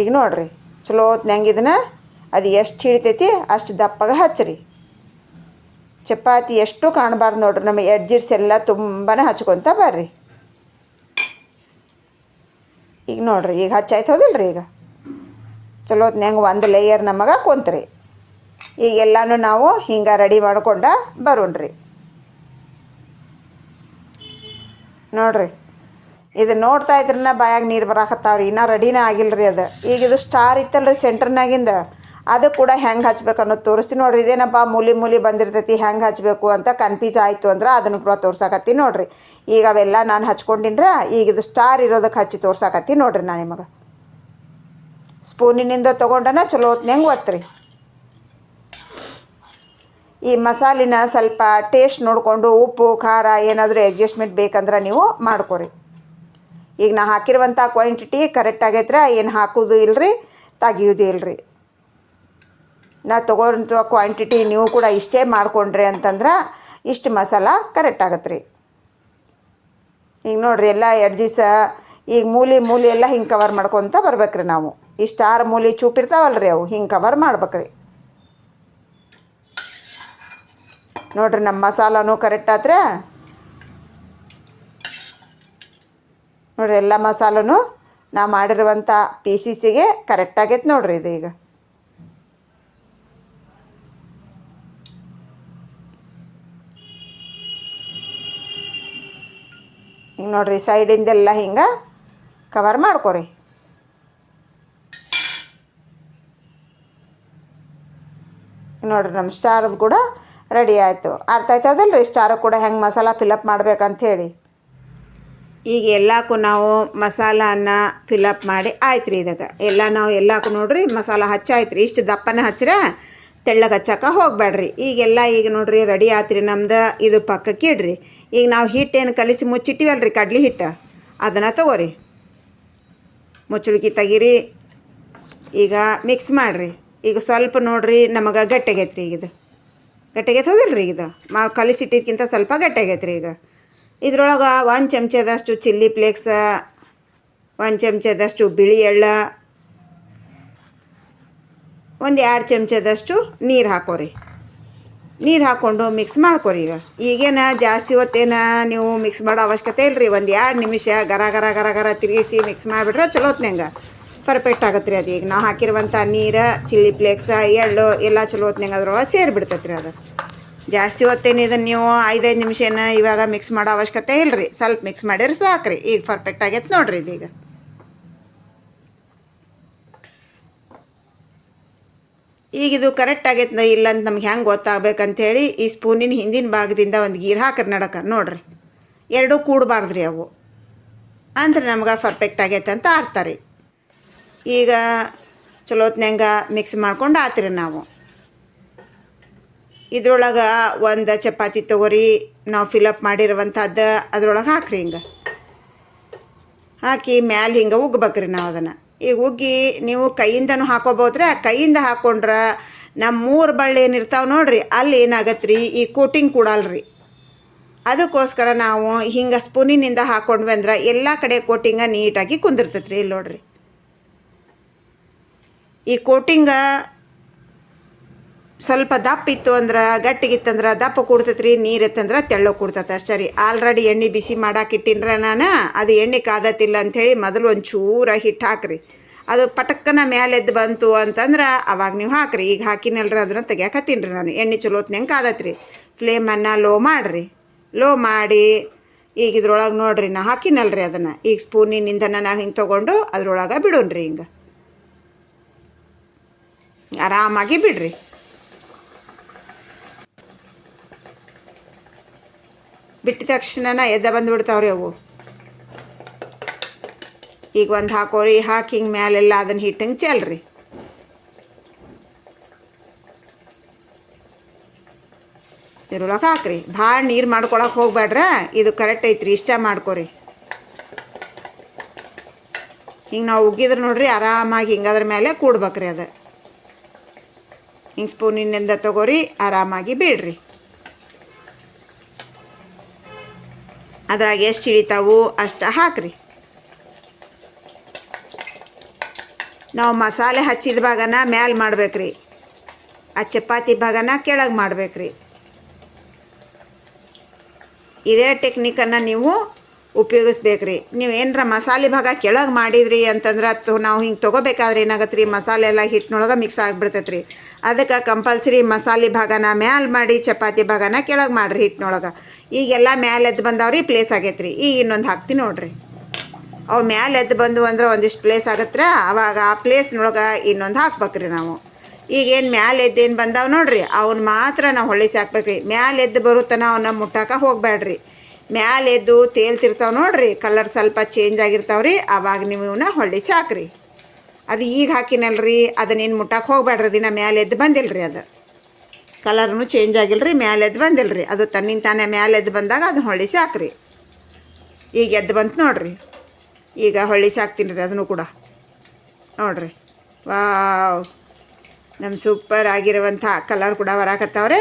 ಈಗ ನೋಡ್ರಿ. ಚಲೋ ನಂಗೆ ಇದನ್ನ. ಅದು ಎಷ್ಟು ಹಿಡಿತೈತಿ? ಅಷ್ಟು ದಪ್ಪಗೆ ಹಚ್ಚಿರಿ ಚಪಾತಿ ಎಷ್ಟು ಕಾಣಬಾರ್ದು ನೋಡ್ರಿ. ನಮ್ಮ ಎಡ್ಜಿಟ್ಸ್ ಎಲ್ಲ ತುಂಬಾ ಹಚ್ಕೊತ ಬರ್ರಿ. ಈಗ ನೋಡ್ರಿ. ಈಗ ಹಚ್ಚಾಯ್ತು ಹೌದಿಲ್ಲ ರೀ ಈಗ? ಚಲೋ ಹೆಂಗೆ ಒಂದು ಲೇಯರ್ ನಮಗೆ ಕುಂತ್ರಿ. ಈಗ ಎಲ್ಲನೂ ನಾವು ಹಿಂಗೆ ರೆಡಿ ಮಾಡ್ಕೊಂಡ ಬರೋಣ್ರಿ. ನೋಡ್ರಿ, ಇದು ನೋಡ್ತಾ ಇದ್ರನ್ನ ಬಾಯಾಗ ನೀರು ಬರಾಕತ್ತಾವ್ರಿ, ಇನ್ನೂ ರೆಡಿನೇ ಆಗಿಲ್ಲ ರೀ ಅದು. ಈಗ ಇದು ಸ್ಟಾರ್ ಇತ್ತಲ್ಲ ರೀ ಸೆಂಟ್ರ್ನಾಗಿಂದ ಅದು ಕೂಡ ಹೆಂಗೆ ಹಚ್ಬೇಕು ಅನ್ನೋದು ತೋರಿಸ್ತೀನಿ ನೋಡ್ರಿ. ಇದೇನಪ್ಪ ಮೂಲಿ ಮೂಲಿ ಬಂದಿರ್ತೈತಿ, ಹೆಂಗೆ ಹಚ್ಚಬೇಕು ಅಂತ ಕನ್ಫ್ಯೂಸ್ ಆಯಿತು ಅಂದ್ರೆ ಅದನ್ನು ಕೂಡ ತೋರ್ಸಾಕತ್ತೀನಿ ನೋಡ್ರಿ. ಈಗ ಅವೆಲ್ಲ ನಾನು ಹಚ್ಕೊಂಡಿನ್ರ, ಈಗ ಇದು ಸ್ಟಾರ್ ಇರೋದಕ್ಕೆ ಹಚ್ಚಿ ತೋರ್ಸಾಕತ್ತೀನಿ ನೋಡ್ರಿ ನಾನು ನಿಮಗೆ. ಸ್ಪೂನಿನಿಂದ ತೊಗೊಂಡನ ಚಲೋ ಹೊತ್ತಿನಂಗೆ ಒತ್ತರಿ? ಈ ಮಸಾಲಿನ ಸ್ವಲ್ಪ ಟೇಸ್ಟ್ ನೋಡಿಕೊಂಡು ಉಪ್ಪು, ಖಾರ ಏನಾದರೂ ಅಡ್ಜಸ್ಟ್ಮೆಂಟ್ ಬೇಕಂದ್ರೆ ನೀವು ಮಾಡ್ಕೊರಿ. ಈಗ ನಾ ಹಾಕಿರುವಂಥ ಕ್ವಾಂಟಿಟಿ ಕರೆಕ್ಟ್ ಆಗೈತ್ರಿ? ಏನು ಹಾಕೋದು ಇಲ್ರಿ, ತೆಗಿಯೋದು ಇಲ್ರಿ. ನಾ ತೊಗೊಂಥ ಕ್ವಾಂಟಿಟಿ ನೀವು ಕೂಡ ಇಷ್ಟೇ ಮಾಡಿಕೊಂಡ್ರಿ ಅಂತಂದ್ರೆ ಇಷ್ಟು ಮಸಾಲ ಕರೆಕ್ಟ್ ಆಗತ್ತೆ ರೀ ಈಗ ನೋಡ್ರಿ ಎಲ್ಲ ಎಡ್ಜಿಸ ಈಗ ಮೂಲಿ ಮೂಲಿ ಎಲ್ಲ ಹಿಂಗೆ ಕವರ್ ಮಾಡ್ಕೊತ ಬರ್ಬೇಕ್ರಿ ನಾವು. ಇಷ್ಟು ಆರು ಮೂಲಿ ಚೂಪಿರ್ತಾವಲ್ಲ ರೀ ಅವು, ಹಿಂಗೆ ಕವರ್ ಮಾಡ್ಬೇಕ್ರಿ. ನೋಡ್ರಿ ನಮ್ಮ ಮಸಾಲನೂ ಕರೆಕ್ಟ್ ಆದ್ರೆ ನೋಡ್ರಿ ಎಲ್ಲ ಮಸಾಲನೂ ನಾ ಮಾಡಿರುವಂಥ ಪೀಸಿಸಿಗೆ ಕರೆಕ್ಟ್ ಆಗೈತೆ ನೋಡ್ರಿ ಇದು ಈಗ. ಹಿಂಗೆ ನೋಡ್ರಿ ಸೈಡಿಂದೆಲ್ಲ ಹಿಂಗೆ ಕವರ್ ಮಾಡ್ಕೊರಿ. ನೋಡ್ರಿ ನಮ್ಮ ಸ್ಟಾರದು ಕೂಡ ರೆಡಿ ಆಯಿತು. ಅರ್ಥ ಆಯ್ತದಲ್ಲ ರೀ ಸ್ಟಾರ್ ಕೂಡ ಹೆಂಗೆ ಮಸಾಲ ಫಿಲಪ್ ಮಾಡ್ಬೇಕಂತ ಹೇಳಿ. ಈಗ ಎಲ್ಲಕ್ಕೂ ನಾವು ಮಸಾಲಾನ ಫಿಲಪ್ ಮಾಡಿ ಆಯ್ತು ರೀ ಇದಾಗ. ಎಲ್ಲ ನಾವು ಎಲ್ಲಕ್ಕೂ ನೋಡ್ರಿ ಮಸಾಲ ಹಚ್ಚಾಯ್ತು ರೀ ಇಷ್ಟು ದಪ್ಪನ ಹಚ್ಚಿರ ತೆಳ್ಳಗೆ ಹಚ್ಚಕ್ಕೆ ಹೋಗ್ಬೇಡ್ರಿ ಈಗೆಲ್ಲ ಈಗ ನೋಡ್ರಿ ರೆಡಿ ಆತ್ರಿ ನಮ್ದು. ಇದು ಪಕ್ಕಕ್ಕೆ ಇಡ್ರಿ. ಈಗ ನಾವು ಹಿಟ್ಟೇನು ಕಲಿಸಿ ರೀ ಕಡ್ಲಿ ಹಿಟ್ಟು? ಅದನ್ನು ತಗೋರಿ. ಮುಚ್ಚಳಿಕೆ ತೆಗೀರಿ. ಈಗ ಮಿಕ್ಸ್ ಮಾಡಿರಿ. ಈಗ ಸ್ವಲ್ಪ ನೋಡ್ರಿ ನಮಗೆ ಗಟ್ಟಿಗೈತೆ ರೀ ಈಗ ಇದು. ಗಟ್ಟಿಗೈತೆ ರೀ ಇದು. ಮಾ ಕಲಿಸಿಟ್ಟಿದ್ಕಿಂತ ಸ್ವಲ್ಪ ಗಟ್ಟಿಗೈತೆ ರೀ ಈಗ. ಇದ್ರೊಳಗೆ ಒಂದು ಚಮಚದಷ್ಟು ಚಿಲ್ಲಿ ಫ್ಲೇಕ್ಸ, ಒಂದು ಚಮಚದಷ್ಟು ಬಿಳಿ ಎಳ್ಳ, ಒಂದು ಎರಡು ಚಮಚದಷ್ಟು ನೀರು ಹಾಕೋರಿ. ನೀರು ಹಾಕ್ಕೊಂಡು ಮಿಕ್ಸ್ ಮಾಡ್ಕೊರಿ ಈಗ. ಈಗೇನು ಜಾಸ್ತಿ ಹೊತ್ತೇನ ನೀವು ಮಿಕ್ಸ್ ಮಾಡೋ ಅವಶ್ಯಕತೆ ಇಲ್ಲರಿ ಒಂದು ಎರಡು ನಿಮಿಷ ಗರ ಗರ ಗರ ಗರ ತಿರುಗಿಸಿ ಮಿಕ್ಸ್ ಮಾಡಿಬಿಟ್ರೆ ಚಲೋ ಹೊತ್ನ್ಯಾಗ ಪರ್ಫೆಕ್ಟ್ ಆಗತ್ತೆ ರೀ ಅದು. ಈಗ ನಾವು ಹಾಕಿರುವಂಥ ನೀರು ಚಿಲ್ಲಿ ಫ್ಲೇಕ್ಸ ಎಳ್ಳು ಎಲ್ಲ ಚಲೋ ಹೊತ್ನ್ಯಾಗ ಅದ್ರೊಳಗೆ ಸೇರಿಬಿಡ್ತೈತೆ ರೀ ಅದು. ಜಾಸ್ತಿ ಹೊತ್ತೇನು ಇದನ್ನು ನೀವು ಐದೈದು ನಿಮಿಷ ಏನು ಇವಾಗ ಮಿಕ್ಸ್ ಮಾಡೋ ಅವಶ್ಯಕತೆ ಇಲ್ರಿ. ಸ್ವಲ್ಪ ಮಿಕ್ಸ್ ಮಾಡಿದ್ರೆ ರೀ ಈಗ ಪರ್ಫೆಕ್ಟ್ ಆಗೈತೆ ನೋಡಿರಿ ಇದೀಗ ಈಗ. ಇದು ಕರೆಕ್ಟ್ ಆಗೈತೆ ಇಲ್ಲ ಅಂತ ನಮ್ಗೆ ಹೆಂಗೆ ಗೊತ್ತಾಗಬೇಕಂಥೇಳಿ ಈ ಸ್ಪೂನಿನ ಹಿಂದಿನ ಭಾಗದಿಂದ ಒಂದು ಗೀರ್ ಹಾಕ್ರಿ ನಡಕ ನೋಡ್ರಿ. ಎರಡೂ ಕೂಡಬಾರ್ದು ರೀ ಅವು. ಅಂದ್ರೆ ನಮ್ಗೆ ಪರ್ಫೆಕ್ಟ್ ಆಗೈತೆ ಅಂತ ಅರ್ಥ ರೀ. ಈಗ ಚಲೋತ್ನಂಗ ಮಿಕ್ಸ್ ಮಾಡ್ಕೊಂಡು ಆತ್ರಿ ನಾವು. ಇದ್ರೊಳಗೆ ಒಂದು ಚಪಾತಿ ತೊಗೊರಿ, ನಾವು ಫಿಲಪ್ ಮಾಡಿರುವಂಥದ್ದು ಅದ್ರೊಳಗೆ ಹಾಕ್ರಿ ಹಿಂಗೆ. ಹಾಕಿ ಮ್ಯಾಲೆ ಹಿಂಗೆ ಉಗ್ಬೇಕ್ರಿ ನಾವು ಅದನ್ನು. ಈಗ ಉಗ್ಗಿ ನೀವು ಕೈಯಿಂದನೂ ಹಾಕೋಬೋದ್ರೆ ಕೈಯಿಂದ ಹಾಕ್ಕೊಂಡ್ರೆ ನಮ್ಮ ಮೂರು ಬಳ್ಳಿ ಏನಿರ್ತಾವೆ ನೋಡ್ರಿ, ಅಲ್ಲಿ ಏನಾಗತ್ತೆ ರೀ ಈ ಕೋಟಿಂಗ್ ಕೂಡಲ್ರಿ. ಅದಕ್ಕೋಸ್ಕರ ನಾವು ಹಿಂಗೆ ಸ್ಪೂನಿನಿಂದ ಹಾಕ್ಕೊಂಡ್ವಿ ಅಂದ್ರೆ ಎಲ್ಲ ಕಡೆ ಕೋಟಿಂಗ ನೀಟಾಗಿ ಕುಂದಿರ್ತೈತ್ರಿ ಇಲ್ಲಿ ನೋಡ್ರಿ. ಈ ಕೋಟಿಂಗ ಸ್ವಲ್ಪ ದಪ್ಪ ಇತ್ತು ಅಂದ್ರೆ ಗಟ್ಟಿಗಿತ್ತಂದ್ರೆ ದಪ್ಪ ಕೊಡ್ತೈತ್ರಿ ನೀರು ಇತ್ತಂದ್ರೆ ತೆಳ್ಳಗೆ ಕೊಡ್ತೈತೆ ಅಷ್ಟೇ ಸರಿ ಆಲ್ರೆಡಿ ಎಣ್ಣೆ ಬಿಸಿ ಮಾಡಾಕಿಟ್ಟಿನ್ರ ನಾನು, ಅದು ಎಣ್ಣೆ ಕಾದತಿಲ್ಲ ಅಂಥೇಳಿ ಮೊದಲು ಒಂದು ಚೂರ ಹಿಟ್ಟು ಹಾಕ್ರಿ. ಅದು ಪಟಕ್ಕನ ಮೇಲೆದ್ದು ಬಂತು ಅಂತಂದ್ರೆ ಅವಾಗ ನೀವು ಹಾಕ್ರಿ. ಈಗ ಹಾಕಿನಲ್ರಿ, ಅದನ್ನ ತೆಗಿಯಾಕತ್ತೀನಿ ನಾನು. ಎಣ್ಣೆ ಚಲೋ ಹೊತ್ನಂಗೆ ಕಾದತ್ರಿ. ಫ್ಲೇಮನ್ನು ಲೋ ಮಾಡಿರಿ. ಲೋ ಮಾಡಿ, ಈಗ ಇದ್ರೊಳಗೆ ನೋಡ್ರಿ ನಾ ಹಾಕಿನಲ್ರಿ ಅದನ್ನು. ಈಗ ಸ್ಪೂನಿನಿಂದ ನಾನು ಹಿಂಗೆ ತೊಗೊಂಡು ಅದ್ರೊಳಗೆ ಬಿಡೋನ್ರಿ ಹಿಂಗೆ. ಆರಾಮಾಗಿ ಬಿಡ್ರಿ. ಬಿಟ್ಟ ತಕ್ಷಣ ಎದ್ದ ಬಂದುಬಿಡ್ತಾವ್ರಿ ಅವು. ಈಗ ಒಂದು ಹಾಕೋರಿ, ಹಾಕಿ ಹಿಂಗೆ ಮ್ಯಾಲೆಲ್ಲ ಅದನ್ನು ಹಿಟ್ಟಂಗೆ ಚೆಲ್ರಿ. ಇದ್ರೊಳಗೆ ಹಾಕ್ರಿ. ಭಾಳ ನೀರು ಮಾಡ್ಕೊಳಕ್ಕೆ ಹೋಗ್ಬೇಡ್ರ ಇದು ಕರೆಕ್ಟ್ ಐತ್ರಿ. ಇಷ್ಟ ಮಾಡ್ಕೊರಿ. ಹಿಂಗೆ ನಾವು ಉಗ್ಗಿದ್ರೆ ನೋಡ್ರಿ, ಆರಾಮಾಗಿ ಹಿಂಗಾದ್ರ ಮೇಲೆ ಕೂಡ್ಬೇಕ್ರಿ ಅದು. ಹಿಂಗೆ ಸ್ಪೂನಿನಿಂದ ತಗೋರಿ, ಆರಾಮಾಗಿ ಬಿಡ್ರಿ. ಅದ್ರಾಗ ಎಷ್ಟು ಹಿಡಿತಾವು ಅಷ್ಟು ಹಾಕ್ರಿ. ನಾವು ಮಸಾಲೆ ಹಚ್ಚಿದ ಭಾಗನ ಮ್ಯಾಲೆ ಮಾಡ್ಬೇಕ್ರಿ. ಆ ಚಪಾತಿ ಭಾಗನ ಕೆಳಗೆ ಮಾಡ್ಬೇಕ್ರಿ. ಇದೇ ಟೆಕ್ನಿಕನ್ನು ನೀವು ಉಪಯೋಗಿಸ್ಬೇಕ್ರಿ. ನೀವು ಏನರ ಮಸಾಲೆ ಭಾಗ ಕೆಳಗೆ ಮಾಡಿದ್ರಿ ಅಂತಂದ್ರೆ ಅದು ನಾವು ಹಿಂಗೆ ತೊಗೋಬೇಕಾದ್ರೆ ಏನಾಗತ್ತೆ ರೀ ಮಸಾಲೆ ಎಲ್ಲ ಹಿಟ್ಟಿನೊಳಗೆ ಮಿಕ್ಸ್ ಆಗಿಬಿಡ್ತೈತೆ ರೀ ಅದಕ್ಕೆ ಕಂಪಲ್ಸರಿ ಮಸಾಲೆ ಭಾಗನ ಮ್ಯಾಲೆ ಮಾಡಿ, ಚಪಾತಿ ಭಾಗನ ಕೆಳಗೆ ಮಾಡಿರಿ ಹಿಟ್ಟಿನೊಳಗೆ ಈಗೆಲ್ಲ ಮ್ಯಾಲೆ ಎದ್ದು ಬಂದವ್ರಿ ಪ್ಲೇಸ್ ಆಗೈತೆ ರೀ ಈಗ ಇನ್ನೊಂದು ಹಾಕ್ತೀನಿ ನೋಡಿರಿ. ಅವು ಮ್ಯಾಲೆ ಎದ್ದು ಬಂದು ಅಂದ್ರೆ ಒಂದಿಷ್ಟು ಪ್ಲೇಸ್ ಆಗತ್ತೆ ಅವಾಗ ಆ ಪ್ಲೇಸ್ನೊಳಗೆ ಇನ್ನೊಂದು ಹಾಕ್ಬೇಕ್ರಿ ನಾವು. ಈಗೇನು ಮ್ಯಾಲೆ ಎದ್ದೇನು ಬಂದಾವೆ ನೋಡ್ರಿ? ಅವನ್ನ ಮಾತ್ರ ನಾವು ಹೊಳಿಸಿ ಹಾಕ್ಬೇಕ್ರಿ ಮ್ಯಾಲೆ ಎದ್ದು ಬರುತ್ತನ ಅವನ್ನ ಮುಟ್ಟಾಕ ಹೋಗಬೇಡ್ರಿ ಮ್ಯಾಲೆ ಎದ್ದು ತೇಲ್ತಿರ್ತಾವೆ ನೋಡ್ರಿ ಕಲರ್ ಸ್ವಲ್ಪ ಚೇಂಜ್ ಆಗಿರ್ತಾವೆ ರೀ, ಅವಾಗ ನೀವು ಇವನ್ನ ಹೊಳ್ಳಿಸಿ ಸಾಕ್ರಿ. ಅದು ಈಗ ಹಾಕಿನಲ್ರಿ, ಅದನ್ನೇನು ಮುಟ್ಟಕ್ಕೆ ಹೋಗ್ಬೇಡ್ರಿ ದಿನ ಮ್ಯಾಲೆದ್ದು ಬಂದಿಲ್ರಿ ಅದು. ಕಲರ್ನು ಚೇಂಜ್ ಆಗಿಲ್ರಿ, ಮ್ಯಾಲೆ ಎದ್ದು ಬಂದಿಲ್ರಿ. ಅದು ತನ್ನಿಂದ ತಾನೇ ಮ್ಯಾಲೆದ್ದು ಬಂದಾಗ ಅದನ್ನ ಹೊಳ್ಳಿಸಿ ಸಾಕ್ರಿ. ಈಗ ಎದ್ದು ಬಂತು ನೋಡ್ರಿ. ಈಗ ಹೊಳ್ಳಿಸಿ ಸಾಕ್ತೀನಿ ರೀ ಅದನ್ನು ಕೂಡ. ನೋಡ್ರಿ. ವಾವ್. ನಮ್ಮ ಸೂಪರ್ ಆಗಿರುವಂಥ ಕಲರ್ ಕೂಡ ಬರಾಕತ್ತವ್ರೆ.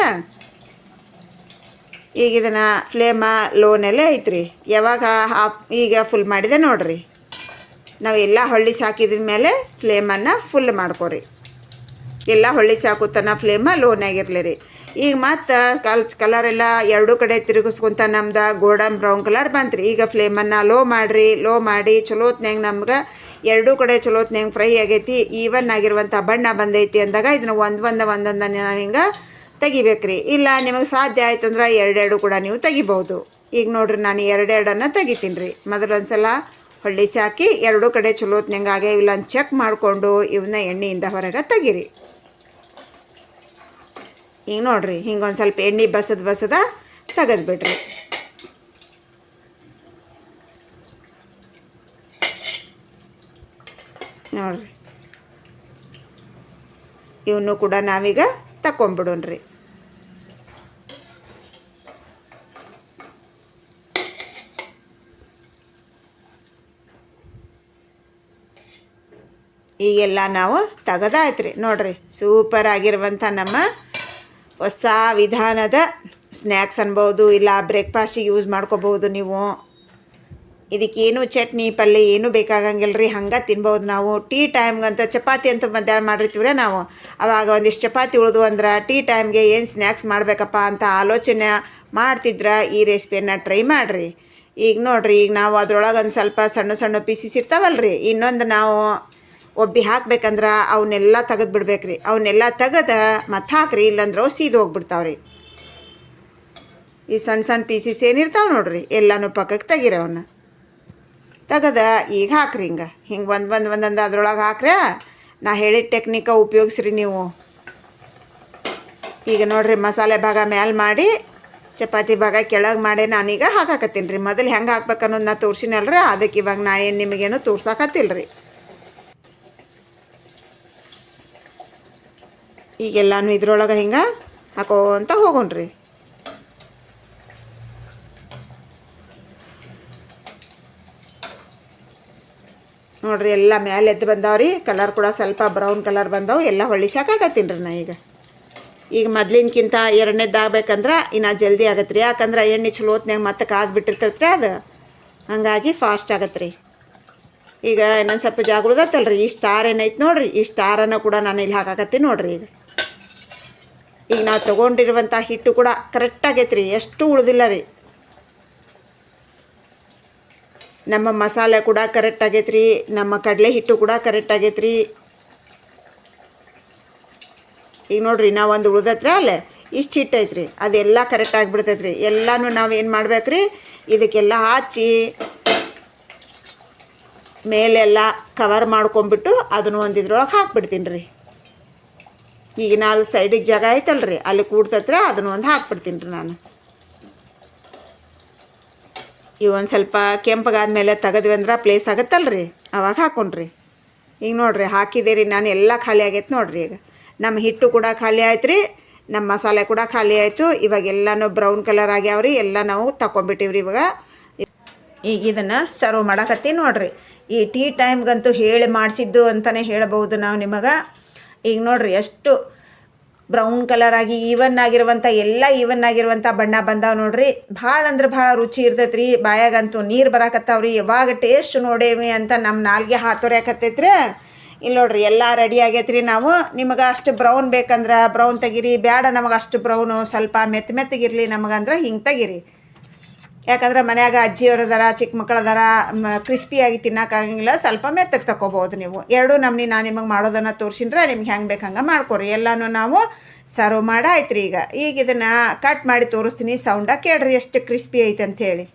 ಈಗ ಇದನ್ನು ಫ್ಲೇಮ ಲೋನಲ್ಲೇ ಐತ್ರಿ. ಯಾವಾಗ ಈಗ ಫುಲ್ ಮಾಡಿದೆ ನೋಡ್ರಿ. ನಾವು ಎಲ್ಲ ಹೊಳ್ಳಿ ಹಾಕಿದ ಮೇಲೆ ಫ್ಲೇಮನ್ನು ಫುಲ್ ಮಾಡ್ಕೊರಿ. ಎಲ್ಲ ಹೊಳ್ಳಿ ಸಾಕುತ್ತಾನ ಫ್ಲೇಮ ಲೋನಾಗಿರಲಿ ರೀ. ಈಗ ಮತ್ತು ಕಲ್ ಕಲರ್ ಎಲ್ಲ ಎರಡೂ ಕಡೆ ತಿರುಗಿಸ್ಕೊಂತ ನಮ್ದು ಗೋಲ್ಡನ್ ಬ್ರೌನ್ ಕಲರ್ ಬಂತ್ರಿ. ಈಗ ಫ್ಲೇಮನ್ನು ಲೋ ಮಾಡಿರಿ. ಲೋ ಮಾಡಿ ಚಲೋತ್ನ್ಯಾಗ ನಮ್ಗೆ ಎರಡೂ ಕಡೆ ಚಲೋತ್ನ್ಯಾಗ ಫ್ರೈ ಆಗೈತಿ. ಈವನ್ ಆಗಿರುವಂಥ ಬಣ್ಣ ಬಂದೈತಿ ಅಂದಾಗ ಇದನ್ನು ಒಂದು ಒಂದು ಒಂದೊಂದನ್ನು ನಾವು ಹಿಂಗೆ ತೆಗಿಬೇಕ್ರಿ. ಇಲ್ಲ, ನಿಮಗೆ ಸಾಧ್ಯ ಆಯ್ತು ಅಂದ್ರೆ ಎರಡೆರಡು ಕೂಡ ನೀವು ತೆಗಿಬೋದು ಈಗ ನೋಡ್ರಿ, ನಾನು ಎರಡೆರಡನ್ನು ತೆಗಿತೀನಿ ರೀ ಮೊದಲೊಂದು ಸಲ ಹೊಳ್ಳಿಸಿ ಹಾಕಿ ಎರಡೂ ಕಡೆ ಚಲೋ ಚಲೋತ್ನಂಗೆ ಆಗ್ಯಾವಿಲ್ಲ ಅಂತ ಚೆಕ್ ಮಾಡಿಕೊಂಡು ಇವನ್ನ ಎಣ್ಣೆಯಿಂದ ಹೊರಗೆ ತೆಗಿರಿ. ಈಗ ನೋಡ್ರಿ ಹಿಂಗೊಂದು ಸ್ವಲ್ಪ ಎಣ್ಣೆ ಬಸದ ಬಸದ ತೆಗೆದ್ಬಿಟ್ರಿ ನೋಡ್ರಿ. ಇವನು ಕೂಡ ನಾವೀಗ ತಕೊಂಬಿಡೋಣ್ರಿ ಈಗೆಲ್ಲ ನಾವು ತೆಗೆದಾಯ್ತು ರೀ ನೋಡ್ರಿ ಸೂಪರ್ ಆಗಿರುವಂಥ ನಮ್ಮ ಹೊಸ ವಿಧಾನದ ಸ್ನ್ಯಾಕ್ಸ್ ಅನ್ಬೋದು, ಇಲ್ಲ ಬ್ರೇಕ್ಫಾಸ್ಟಿಗೆ ಯೂಸ್ ಮಾಡ್ಕೋಬೋದು ನೀವು. ಇದಕ್ಕೇನು ಚಟ್ನಿ ಪಲ್ಯ ಏನೂ ಬೇಕಾಗಂಗಿಲ್ಲ ರೀ ಹಂಗೆ ತಿನ್ಬೋದು ನಾವು. ಟೀ ಟೈಮ್ಗಂತ ಚಪಾತಿ ಅಂತ ಮಧ್ಯಾಹ್ನ ಮಾಡಿರ್ತೀವ್ರೆ ನಾವು. ಅವಾಗ ಒಂದಿಷ್ಟು ಚಪಾತಿ ಉಳಿದು ಅಂದ್ರೆ ಟೀ ಟೈಮ್ಗೆ ಏನು ಸ್ನ್ಯಾಕ್ಸ್ ಮಾಡಬೇಕಪ್ಪ ಅಂತ ಆಲೋಚನೆ ಮಾಡ್ತಿದ್ರೆ ಈ ರೆಸಿಪಿಯನ್ನು ಟ್ರೈ ಮಾಡಿರಿ. ಈಗ ನೋಡಿರಿ, ಈಗ ನಾವು ಅದ್ರೊಳಗೆ ಒಂದು ಸ್ವಲ್ಪ ಸಣ್ಣ ಸಣ್ಣ ಪೀಸಸ್ ಇರ್ತಾವಲ್ರಿ. ಇನ್ನೊಂದು ನಾವು ಒಬ್ಬಿ ಹಾಕ್ಬೇಕಂದ್ರೆ ಅವನ್ನೆಲ್ಲ ತೆಗೆದು ಬಿಡ್ಬೇಕ್ರಿ. ಅವನ್ನೆಲ್ಲ ತೆಗೆದ ಮತ್ತೆ ಹಾಕ್ರಿ, ಇಲ್ಲಾಂದ್ರೆ ಅವು ಸೀದು ಹೋಗ್ಬಿಡ್ತಾವ್ರಿ. ಈ ಸಣ್ಣ ಸಣ್ಣ ಪೀಸಸ್ ಏನಿರ್ತಾವೆ ನೋಡ್ರಿ. ಎಲ್ಲನೂ ಪಕ್ಕಕ್ಕೆ ತೆಗೀರಿ ಅವನ್ನ ತೆಗದ, ಈಗ ಹಾಕ್ರಿ ಹಿಂಗೆ. ಹಿಂಗೆ ಒಂದು ಒಂದು ಒಂದೊಂದು ಅದ್ರೊಳಗೆ ಹಾಕ್ರೆ ನಾ ಹೇಳಿದ ಟೆಕ್ನಿಕ ಉಪಯೋಗಿಸ್ರಿ ನೀವು. ಈಗ ನೋಡ್ರಿ ಮಸಾಲೆ ಭಾಗ ಮ್ಯಾಲೆ ಮಾಡಿ, ಚಪಾತಿ ಭಾಗ ಕೆಳಗೆ ಮಾಡಿ ನಾನೀಗ ಹಾಕಾಕತ್ತೀನಿ ರೀ. ಮೊದಲು ಹೆಂಗೆ ಹಾಕ್ಬೇಕು ಅನ್ನೋದು ನಾ ತೋರ್ಸಿನಲ್ರಿ ಅದಕ್ಕೆ ಇವಾಗ ನಾ ಏನು ನಿಮಗೇನು ತೋರ್ಸಾಕತ್ತಿಲ್ಲ ರೀ ಈಗೆಲ್ಲಾನು ಇದ್ರೊಳಗೆ ಹಿಂಗೆ ಹಾಕೋಂತ ಹೋಗೋಣ್ರಿ. ನೋಡ್ರಿ ಎಲ್ಲ ಮ್ಯಾಲೆ ಎದ್ದು ಬಂದಾವ್ರಿ ಕಲರ್ ಕೂಡ ಸ್ವಲ್ಪ ಬ್ರೌನ್ ಕಲರ್ ಬಂದವು. ಎಲ್ಲ ಹೊಳ್ಳಿ ಸಾಕಾಗತ್ತೀನಿ ರೀ ನಾ ಈಗ. ಈಗ ಮೊದ್ಲಿನ್ಕಿಂತ ಎರಡನೇದಾಗಬೇಕಂದ್ರೆ ಇನ್ನು ಜಲ್ದಿ ಆಗತ್ತೆ ರೀ ಯಾಕಂದ್ರೆ ಎಣ್ಣೆ ಚಲೋ ಹೊತ್ನಾಗ ಮತ್ತೆ ಕಾದು ಬಿಟ್ಟಿರ್ತೈತೆ ರೀ ಅದು. ಹಂಗಾಗಿ ಫಾಸ್ಟ್ ಆಗತ್ತೆ ರೀ ಈಗ ಇನ್ನೊಂದು ಸ್ವಲ್ಪ ಜಾಗ ಉಳ್ದತ್ತಲ್ಲ ರೀ ಈ ಸ್ಟಾರ್ ಏನೈತೆ ನೋಡ್ರಿ. ಈ ಸ್ಟಾರನ್ನು ಕೂಡ ನಾನು ಇಲ್ಲಿ ಹಾಕಾಕತ್ತೀನಿ ನೋಡ್ರಿ ಈಗ. ಈಗ ನಾವು ತೊಗೊಂಡಿರುವಂಥ ಹಿಟ್ಟು ಕೂಡ ಕರೆಕ್ಟ್ ಆಗೈತೆ ರೀ ಎಷ್ಟು ಉಳ್ದಿಲ್ಲ ರೀ. ನಮ್ಮ ಮಸಾಲೆ ಕೂಡ ಕರೆಕ್ಟ್ ಆಗೈತೆ ರೀ ನಮ್ಮ ಕಡಲೆ ಹಿಟ್ಟು ಕೂಡ ಕರೆಕ್ಟ್ ಆಗೈತೆ ರೀ ಈಗ ನೋಡ್ರಿ, ನಾವು ಒಂದು ಉಳ್ದತ್ರ ಅಲ್ಲೇ, ಇಷ್ಟು ಹಿಟ್ಟು ಐತ್ರಿ, ಅದೆಲ್ಲ ಕರೆಕ್ಟ್ ಆಗಿಬಿಡ್ತೈತೆ ರೀ ಎಲ್ಲನೂ ನಾವು ಏನು ಮಾಡ್ಬೇಕು ರೀ ಇದಕ್ಕೆಲ್ಲ ಹಚ್ಚಿ ಮೇಲೆಲ್ಲ ಕವರ್ ಮಾಡ್ಕೊಂಬಿಟ್ಟು ಅದನ್ನು ಒಂದು ಇದ್ರೊಳಗೆ ಹಾಕ್ಬಿಡ್ತೀನಿ ರೀ ಈಗ ನಾಲ್ಕು ಸೈಡಿಗೆ ಜಾಗ ಐತಲ್ರಿ, ಅಲ್ಲಿ ಕೂಡ್ತತ್ರ ಅದನ್ನು ಒಂದು ಹಾಕ್ಬಿಡ್ತೀನಿ ರೀ ನಾನು. ಇವು ಒಂದು ಸ್ವಲ್ಪ ಕೆಂಪಗಾದ್ಮೇಲೆ ತೆಗೆದ್ವಿ ಅಂದ್ರೆ ಪ್ಲೇಸ್ ಆಗುತ್ತಲ್ರಿ? ಅವಾಗ ಹಾಕೊಂಡ್ರಿ. ಈಗ ನೋಡಿರಿ ಹಾಕಿದೆ ರೀ ನಾನು ಎಲ್ಲ ಖಾಲಿ ಆಗೈತೆ ನೋಡಿರಿ ಈಗ. ನಮ್ಮ ಹಿಟ್ಟು ಕೂಡ ಖಾಲಿ ಆಯ್ತು ರೀ ನಮ್ಮ ಮಸಾಲೆ ಕೂಡ ಖಾಲಿ ಆಯಿತು. ಇವಾಗ ಎಲ್ಲನೂ ಬ್ರೌನ್ ಕಲರ್ ಆಗ್ಯಾವ್ರಿ, ಎಲ್ಲ ನಾವು ತಗೊಂಬಿಟ್ಟಿವ್ರಿ ಇವಾಗ. ಈಗ ಇದನ್ನು ಸರ್ವ್ ಮಾಡಕತ್ತೀನಿ ನೋಡಿರಿ. ಈ ಟೀ ಟೈಮ್ಗಂತೂ ಹೇಳಿ ಮಾಡಿಸಿದ್ದು ಅಂತಲೇ ಹೇಳ್ಬೋದು ನಾವು ನಿಮಗೆ. ಈಗ ನೋಡಿರಿ, ಎಷ್ಟು ಬ್ರೌನ್ ಕಲರ್ ಆಗಿ ಈವನ್ ಆಗಿರುವಂಥ ಎಲ್ಲ ಈವನ್ ಆಗಿರುವಂಥ ಬಣ್ಣ ಬಂದಾವ ನೋಡ್ರಿ. ಭಾಳ ಅಂದ್ರೆ ಭಾಳ ರುಚಿ ಇರ್ತೈತೆ ರೀ ಬಾಯಾಗಂತೂ ನೀರು ಬರಾಕತ್ತಾವ್ರಿ. ಯಾವಾಗ ಟೇಸ್ಟ್ ನೋಡೇವಿ ಅಂತ ನಮ್ಮ ನಾಲ್ಗೆ ಹಾತೊರ್ಯಾಕತ್ತೈತ್ರಿ ಇಲ್ಲಿ ನೋಡ್ರಿ, ಎಲ್ಲ ರೆಡಿ ಆಗೈತ್ರಿ ನಾವು. ನಿಮಗೆ ಅಷ್ಟು ಬ್ರೌನ್ ಬೇಕಂದ್ರೆ ಬ್ರೌನ್ ತೆಗೀರಿ. ಬೇಡ ನಮಗೆ ಅಷ್ಟು ಬ್ರೌನು. ಸ್ವಲ್ಪ ಮೆತ್ತ ಮೆತ್ತಗಿರಲಿ ನಮಗಂದ್ರೆ ಹಿಂಗೆ ತೆಗೀರಿ. ಯಾಕಂದ್ರೆ ಮನ್ಯಾಗ ಅಜ್ಜಿಯವ್ರು ಅದಾರ ಚಿಕ್ಕ ಮಕ್ಳು ಅದಾರ ಕ್ರಿಸ್ಪಿಯಾಗಿ ತಿನ್ನೋಕ್ಕಾಗಂಗಿಲ್ಲ ಸ್ವಲ್ಪ ಮೆತ್ತಗೆ ತಗೋಬೋದು ನೀವು. ಎರಡು ನಮ್ನಿ ನಾನು ನಿಮಗೆ ಮಾಡೋದನ್ನು ತೋರಿಸಿದ್ರೆ ನಿಮ್ಗೆ ಹೆಂಗೆ ಬೇಕು ಹಂಗೆ ಮಾಡ್ಕೊರಿ. ಎಲ್ಲನೂ ನಾವು ಸರ್ವ್ ಮಾಡಾಯ್ತು ರೀ ಈಗ. ಈಗ ಇದನ್ನು ಕಟ್ ಮಾಡಿ ತೋರಿಸ್ತೀನಿ. ಸೌಂಡ ಕೇಳ್ರಿ ಎಷ್ಟು ಕ್ರಿಸ್ಪಿ ಐತೆ ಅಂಥೇಳಿ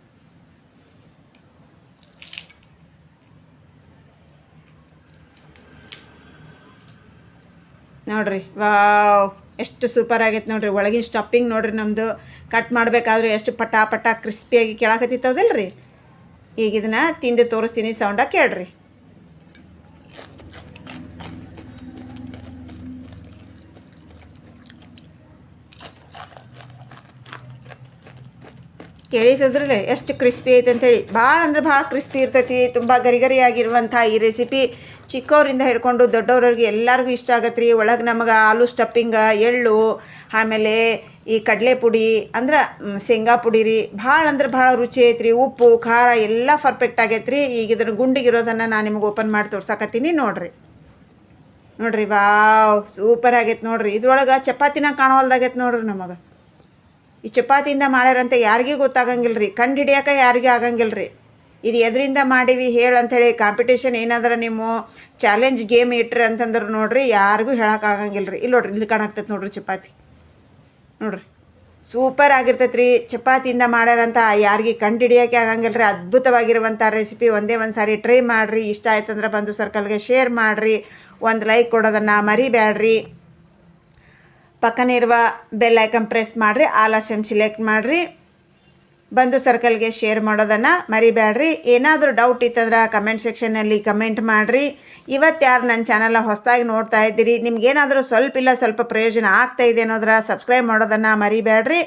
ನೋಡ್ರಿ. ವಾವ್. ಎಷ್ಟು ಸೂಪರ್ ಆಗೈತೆ ನೋಡ್ರಿ. ಒಳಗಿನ ಸ್ಟಫಿಂಗ್ ನೋಡ್ರಿ ನಮ್ಮದು ಕಟ್ ಮಾಡಬೇಕಾದ್ರೆ ಎಷ್ಟು ಪಟ ಪಟ ಕ್ರಿಸ್ಪಿಯಾಗಿ ಕೇಳಾಕತ್ತಿತ್ತದಲ್ರಿ ರೀ ಈಗ ಇದನ್ನು ತಿಂದು ತೋರಿಸ್ತೀನಿ ಸೌಂಡ ಕೇಳ್ರಿ. ಕೇಳಿತದ್ರಲ್ಲ, ಎಷ್ಟು ಕ್ರಿಸ್ಪಿ ಐತೆ ಅಂತೇಳಿ ಭಾಳ ಅಂದ್ರೆ ಭಾಳ ಕ್ರಿಸ್ಪಿ ಇರ್ತೈತಿ, ತುಂಬ ಗರಿ ಗರಿ ಆಗಿರುವಂಥ ಈ ರೆಸಿಪಿ ಚಿಕ್ಕವರಿಂದ ಹಿಡ್ಕೊಂಡು ದೊಡ್ಡವ್ರಿಗೆ ಎಲ್ಲರಿಗೂ ಇಷ್ಟ ಆಗತ್ತೆ ರೀ ಒಳಗೆ ನಮಗೆ ಆಲೂ ಸ್ಟಪ್ಪಿಂಗ ಎಳ್ಳು, ಆಮೇಲೆ ಈ ಕಡಲೆ ಪುಡಿ ಅಂದ್ರೆ ಶೇಂಗಾ ಪುಡಿ ರೀ. ಭಾಳ ಅಂದ್ರೆ ಭಾಳ ರುಚಿ ಐತ್ರಿ. ಉಪ್ಪು, ಖಾರ ಎಲ್ಲ ಪರ್ಫೆಕ್ಟ್ ಆಗೈತೆ ರೀ ಈಗ ಗುಂಡಿಗೆ ಗುಂಡಿಗಿರೋದನ್ನು ನಾನು ನಿಮಗೆ ಓಪನ್ ಮಾಡಿ ತೋರ್ಸಾಕತ್ತೀನಿ ನೋಡಿರಿ. ನೋಡ್ರಿ, ವಾವ್ ಸೂಪರ್ ಆಗೈತೆ ನೋಡ್ರಿ. ಇದ್ರೊಳಗೆ ಚಪಾತಿನ ಕಾಣವಲ್ದಾಗೈತೆ ನೋಡ್ರಿ ನಮಗೆ. ಈ ಚಪಾತಿಯಿಂದ ಮಾಡ್ಯಾರಂತ ಯಾರಿಗೂ ಗೊತ್ತಾಗಂಗಿಲ್ಲ ರೀ ಕಂಡು ಹಿಡಿಯೋಕೆ ಯಾರಿಗೂ ಆಗಂಗಿಲ್ಲ ರೀ ಇದು ಎದರಿಂದ ಮಾಡೀವಿ, ಹೇಳು ಅಂಥೇಳಿ ಕಾಂಪಿಟೇಷನ್ ಏನಾದ್ರೆ ನೀವು ಚಾಲೆಂಜ್ ಗೇಮ್ ಇಟ್ರಿ ಅಂತಂದ್ರೆ ನೋಡ್ರಿ, ಯಾರಿಗೂ ಹೇಳೋಕ್ಕಾಗಂಗಿಲ್ಲ ರೀ ಇಲ್ಲಿ ನೋಡ್ರಿ, ಇಲ್ಲಿ ಕಾಣಾಕ್ತೈತೆ ನೋಡ್ರಿ ಚಪಾತಿ. ನೋಡ್ರಿ. ಸೂಪರ್ ಆಗಿರ್ತೈತೆ ರೀ ಚಪಾತಿಯಿಂದ ಮಾಡ್ಯಾರಂತ ಯಾರಿಗೆ ಕಂಡು ಹಿಡಿಯೋಕೆ ಆಗಂಗಿಲ್ಲ ರೀ ಅದ್ಭುತವಾಗಿರುವಂಥ ರೆಸಿಪಿ ಒಂದೇ ಒಂದು ಸಾರಿ ಟ್ರೈ ಮಾಡಿರಿ. ಇಷ್ಟ ಆಯ್ತಂದ್ರೆ ಬಂದು ಸರ್ಕಲ್ಗೆ ಶೇರ್ ಮಾಡಿರಿ. ಒಂದು ಲೈಕ್ ಕೊಡೋದನ್ನು ಮರಿಬೇಡ್ರಿ ಪಕ್ಕನೇ ಇರುವ ಬೆಲ್ ಐಕನ್ ಪ್ರೆಸ್ ಮಾಡಿರಿ. ಆಲ್ ಆಪ್ಷನ್ ಸಿಲೆಕ್ಟ್ ಮಾಡಿರಿ. ಬಂಧು ಸರ್ಕಲ್ಗೆ ಶೇರ್ ಮಾಡೋದನ್ನು ಮರಿಬೇಡ್ರಿ. ಏನಾದರೂ ಡೌಟ್ ಇತ್ತಂದ್ರೆ ಕಮೆಂಟ್ ಸೆಕ್ಷನ್ನಲ್ಲಿ ಕಮೆಂಟ್ ಮಾಡಿರಿ. ಇವತ್ತು ಯಾರು ನನ್ನ ಚಾನಲ್ನ ಹೊಸದಾಗಿ ನೋಡ್ತಾ ಇದ್ದೀರಿ. ನಿಮ್ಗೇನಾದರೂ ಸ್ವಲ್ಪ ಇಲ್ಲ, ಸ್ವಲ್ಪ ಪ್ರಯೋಜನ ಆಗ್ತಾ ಇದೆ ಅನ್ನೋದ್ರ ಸಬ್ಸ್ಕ್ರೈಬ್ ಮಾಡೋದನ್ನು ಮರಿಬೇಡ್ರಿ.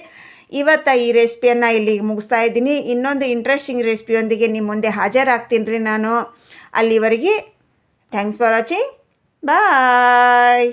ಇವತ್ತು ಈ ರೆಸಿಪಿಯನ್ನು ಇಲ್ಲಿಗೆ ಮುಗಿಸ್ತಾ ಇದ್ದೀನಿ. ಇನ್ನೊಂದು ಇಂಟ್ರೆಸ್ಟಿಂಗ್ ರೆಸಿಪಿಯೊಂದಿಗೆ ನಿಮ್ಮ ಮುಂದೆ ಹಾಜರಾಗ್ತೀನಿ ರೀ ನಾನು. ಅಲ್ಲಿವರೆಗೆ ಥ್ಯಾಂಕ್ಸ್ ಫಾರ್ ವಾಚಿಂಗ್ ಬಾಯ್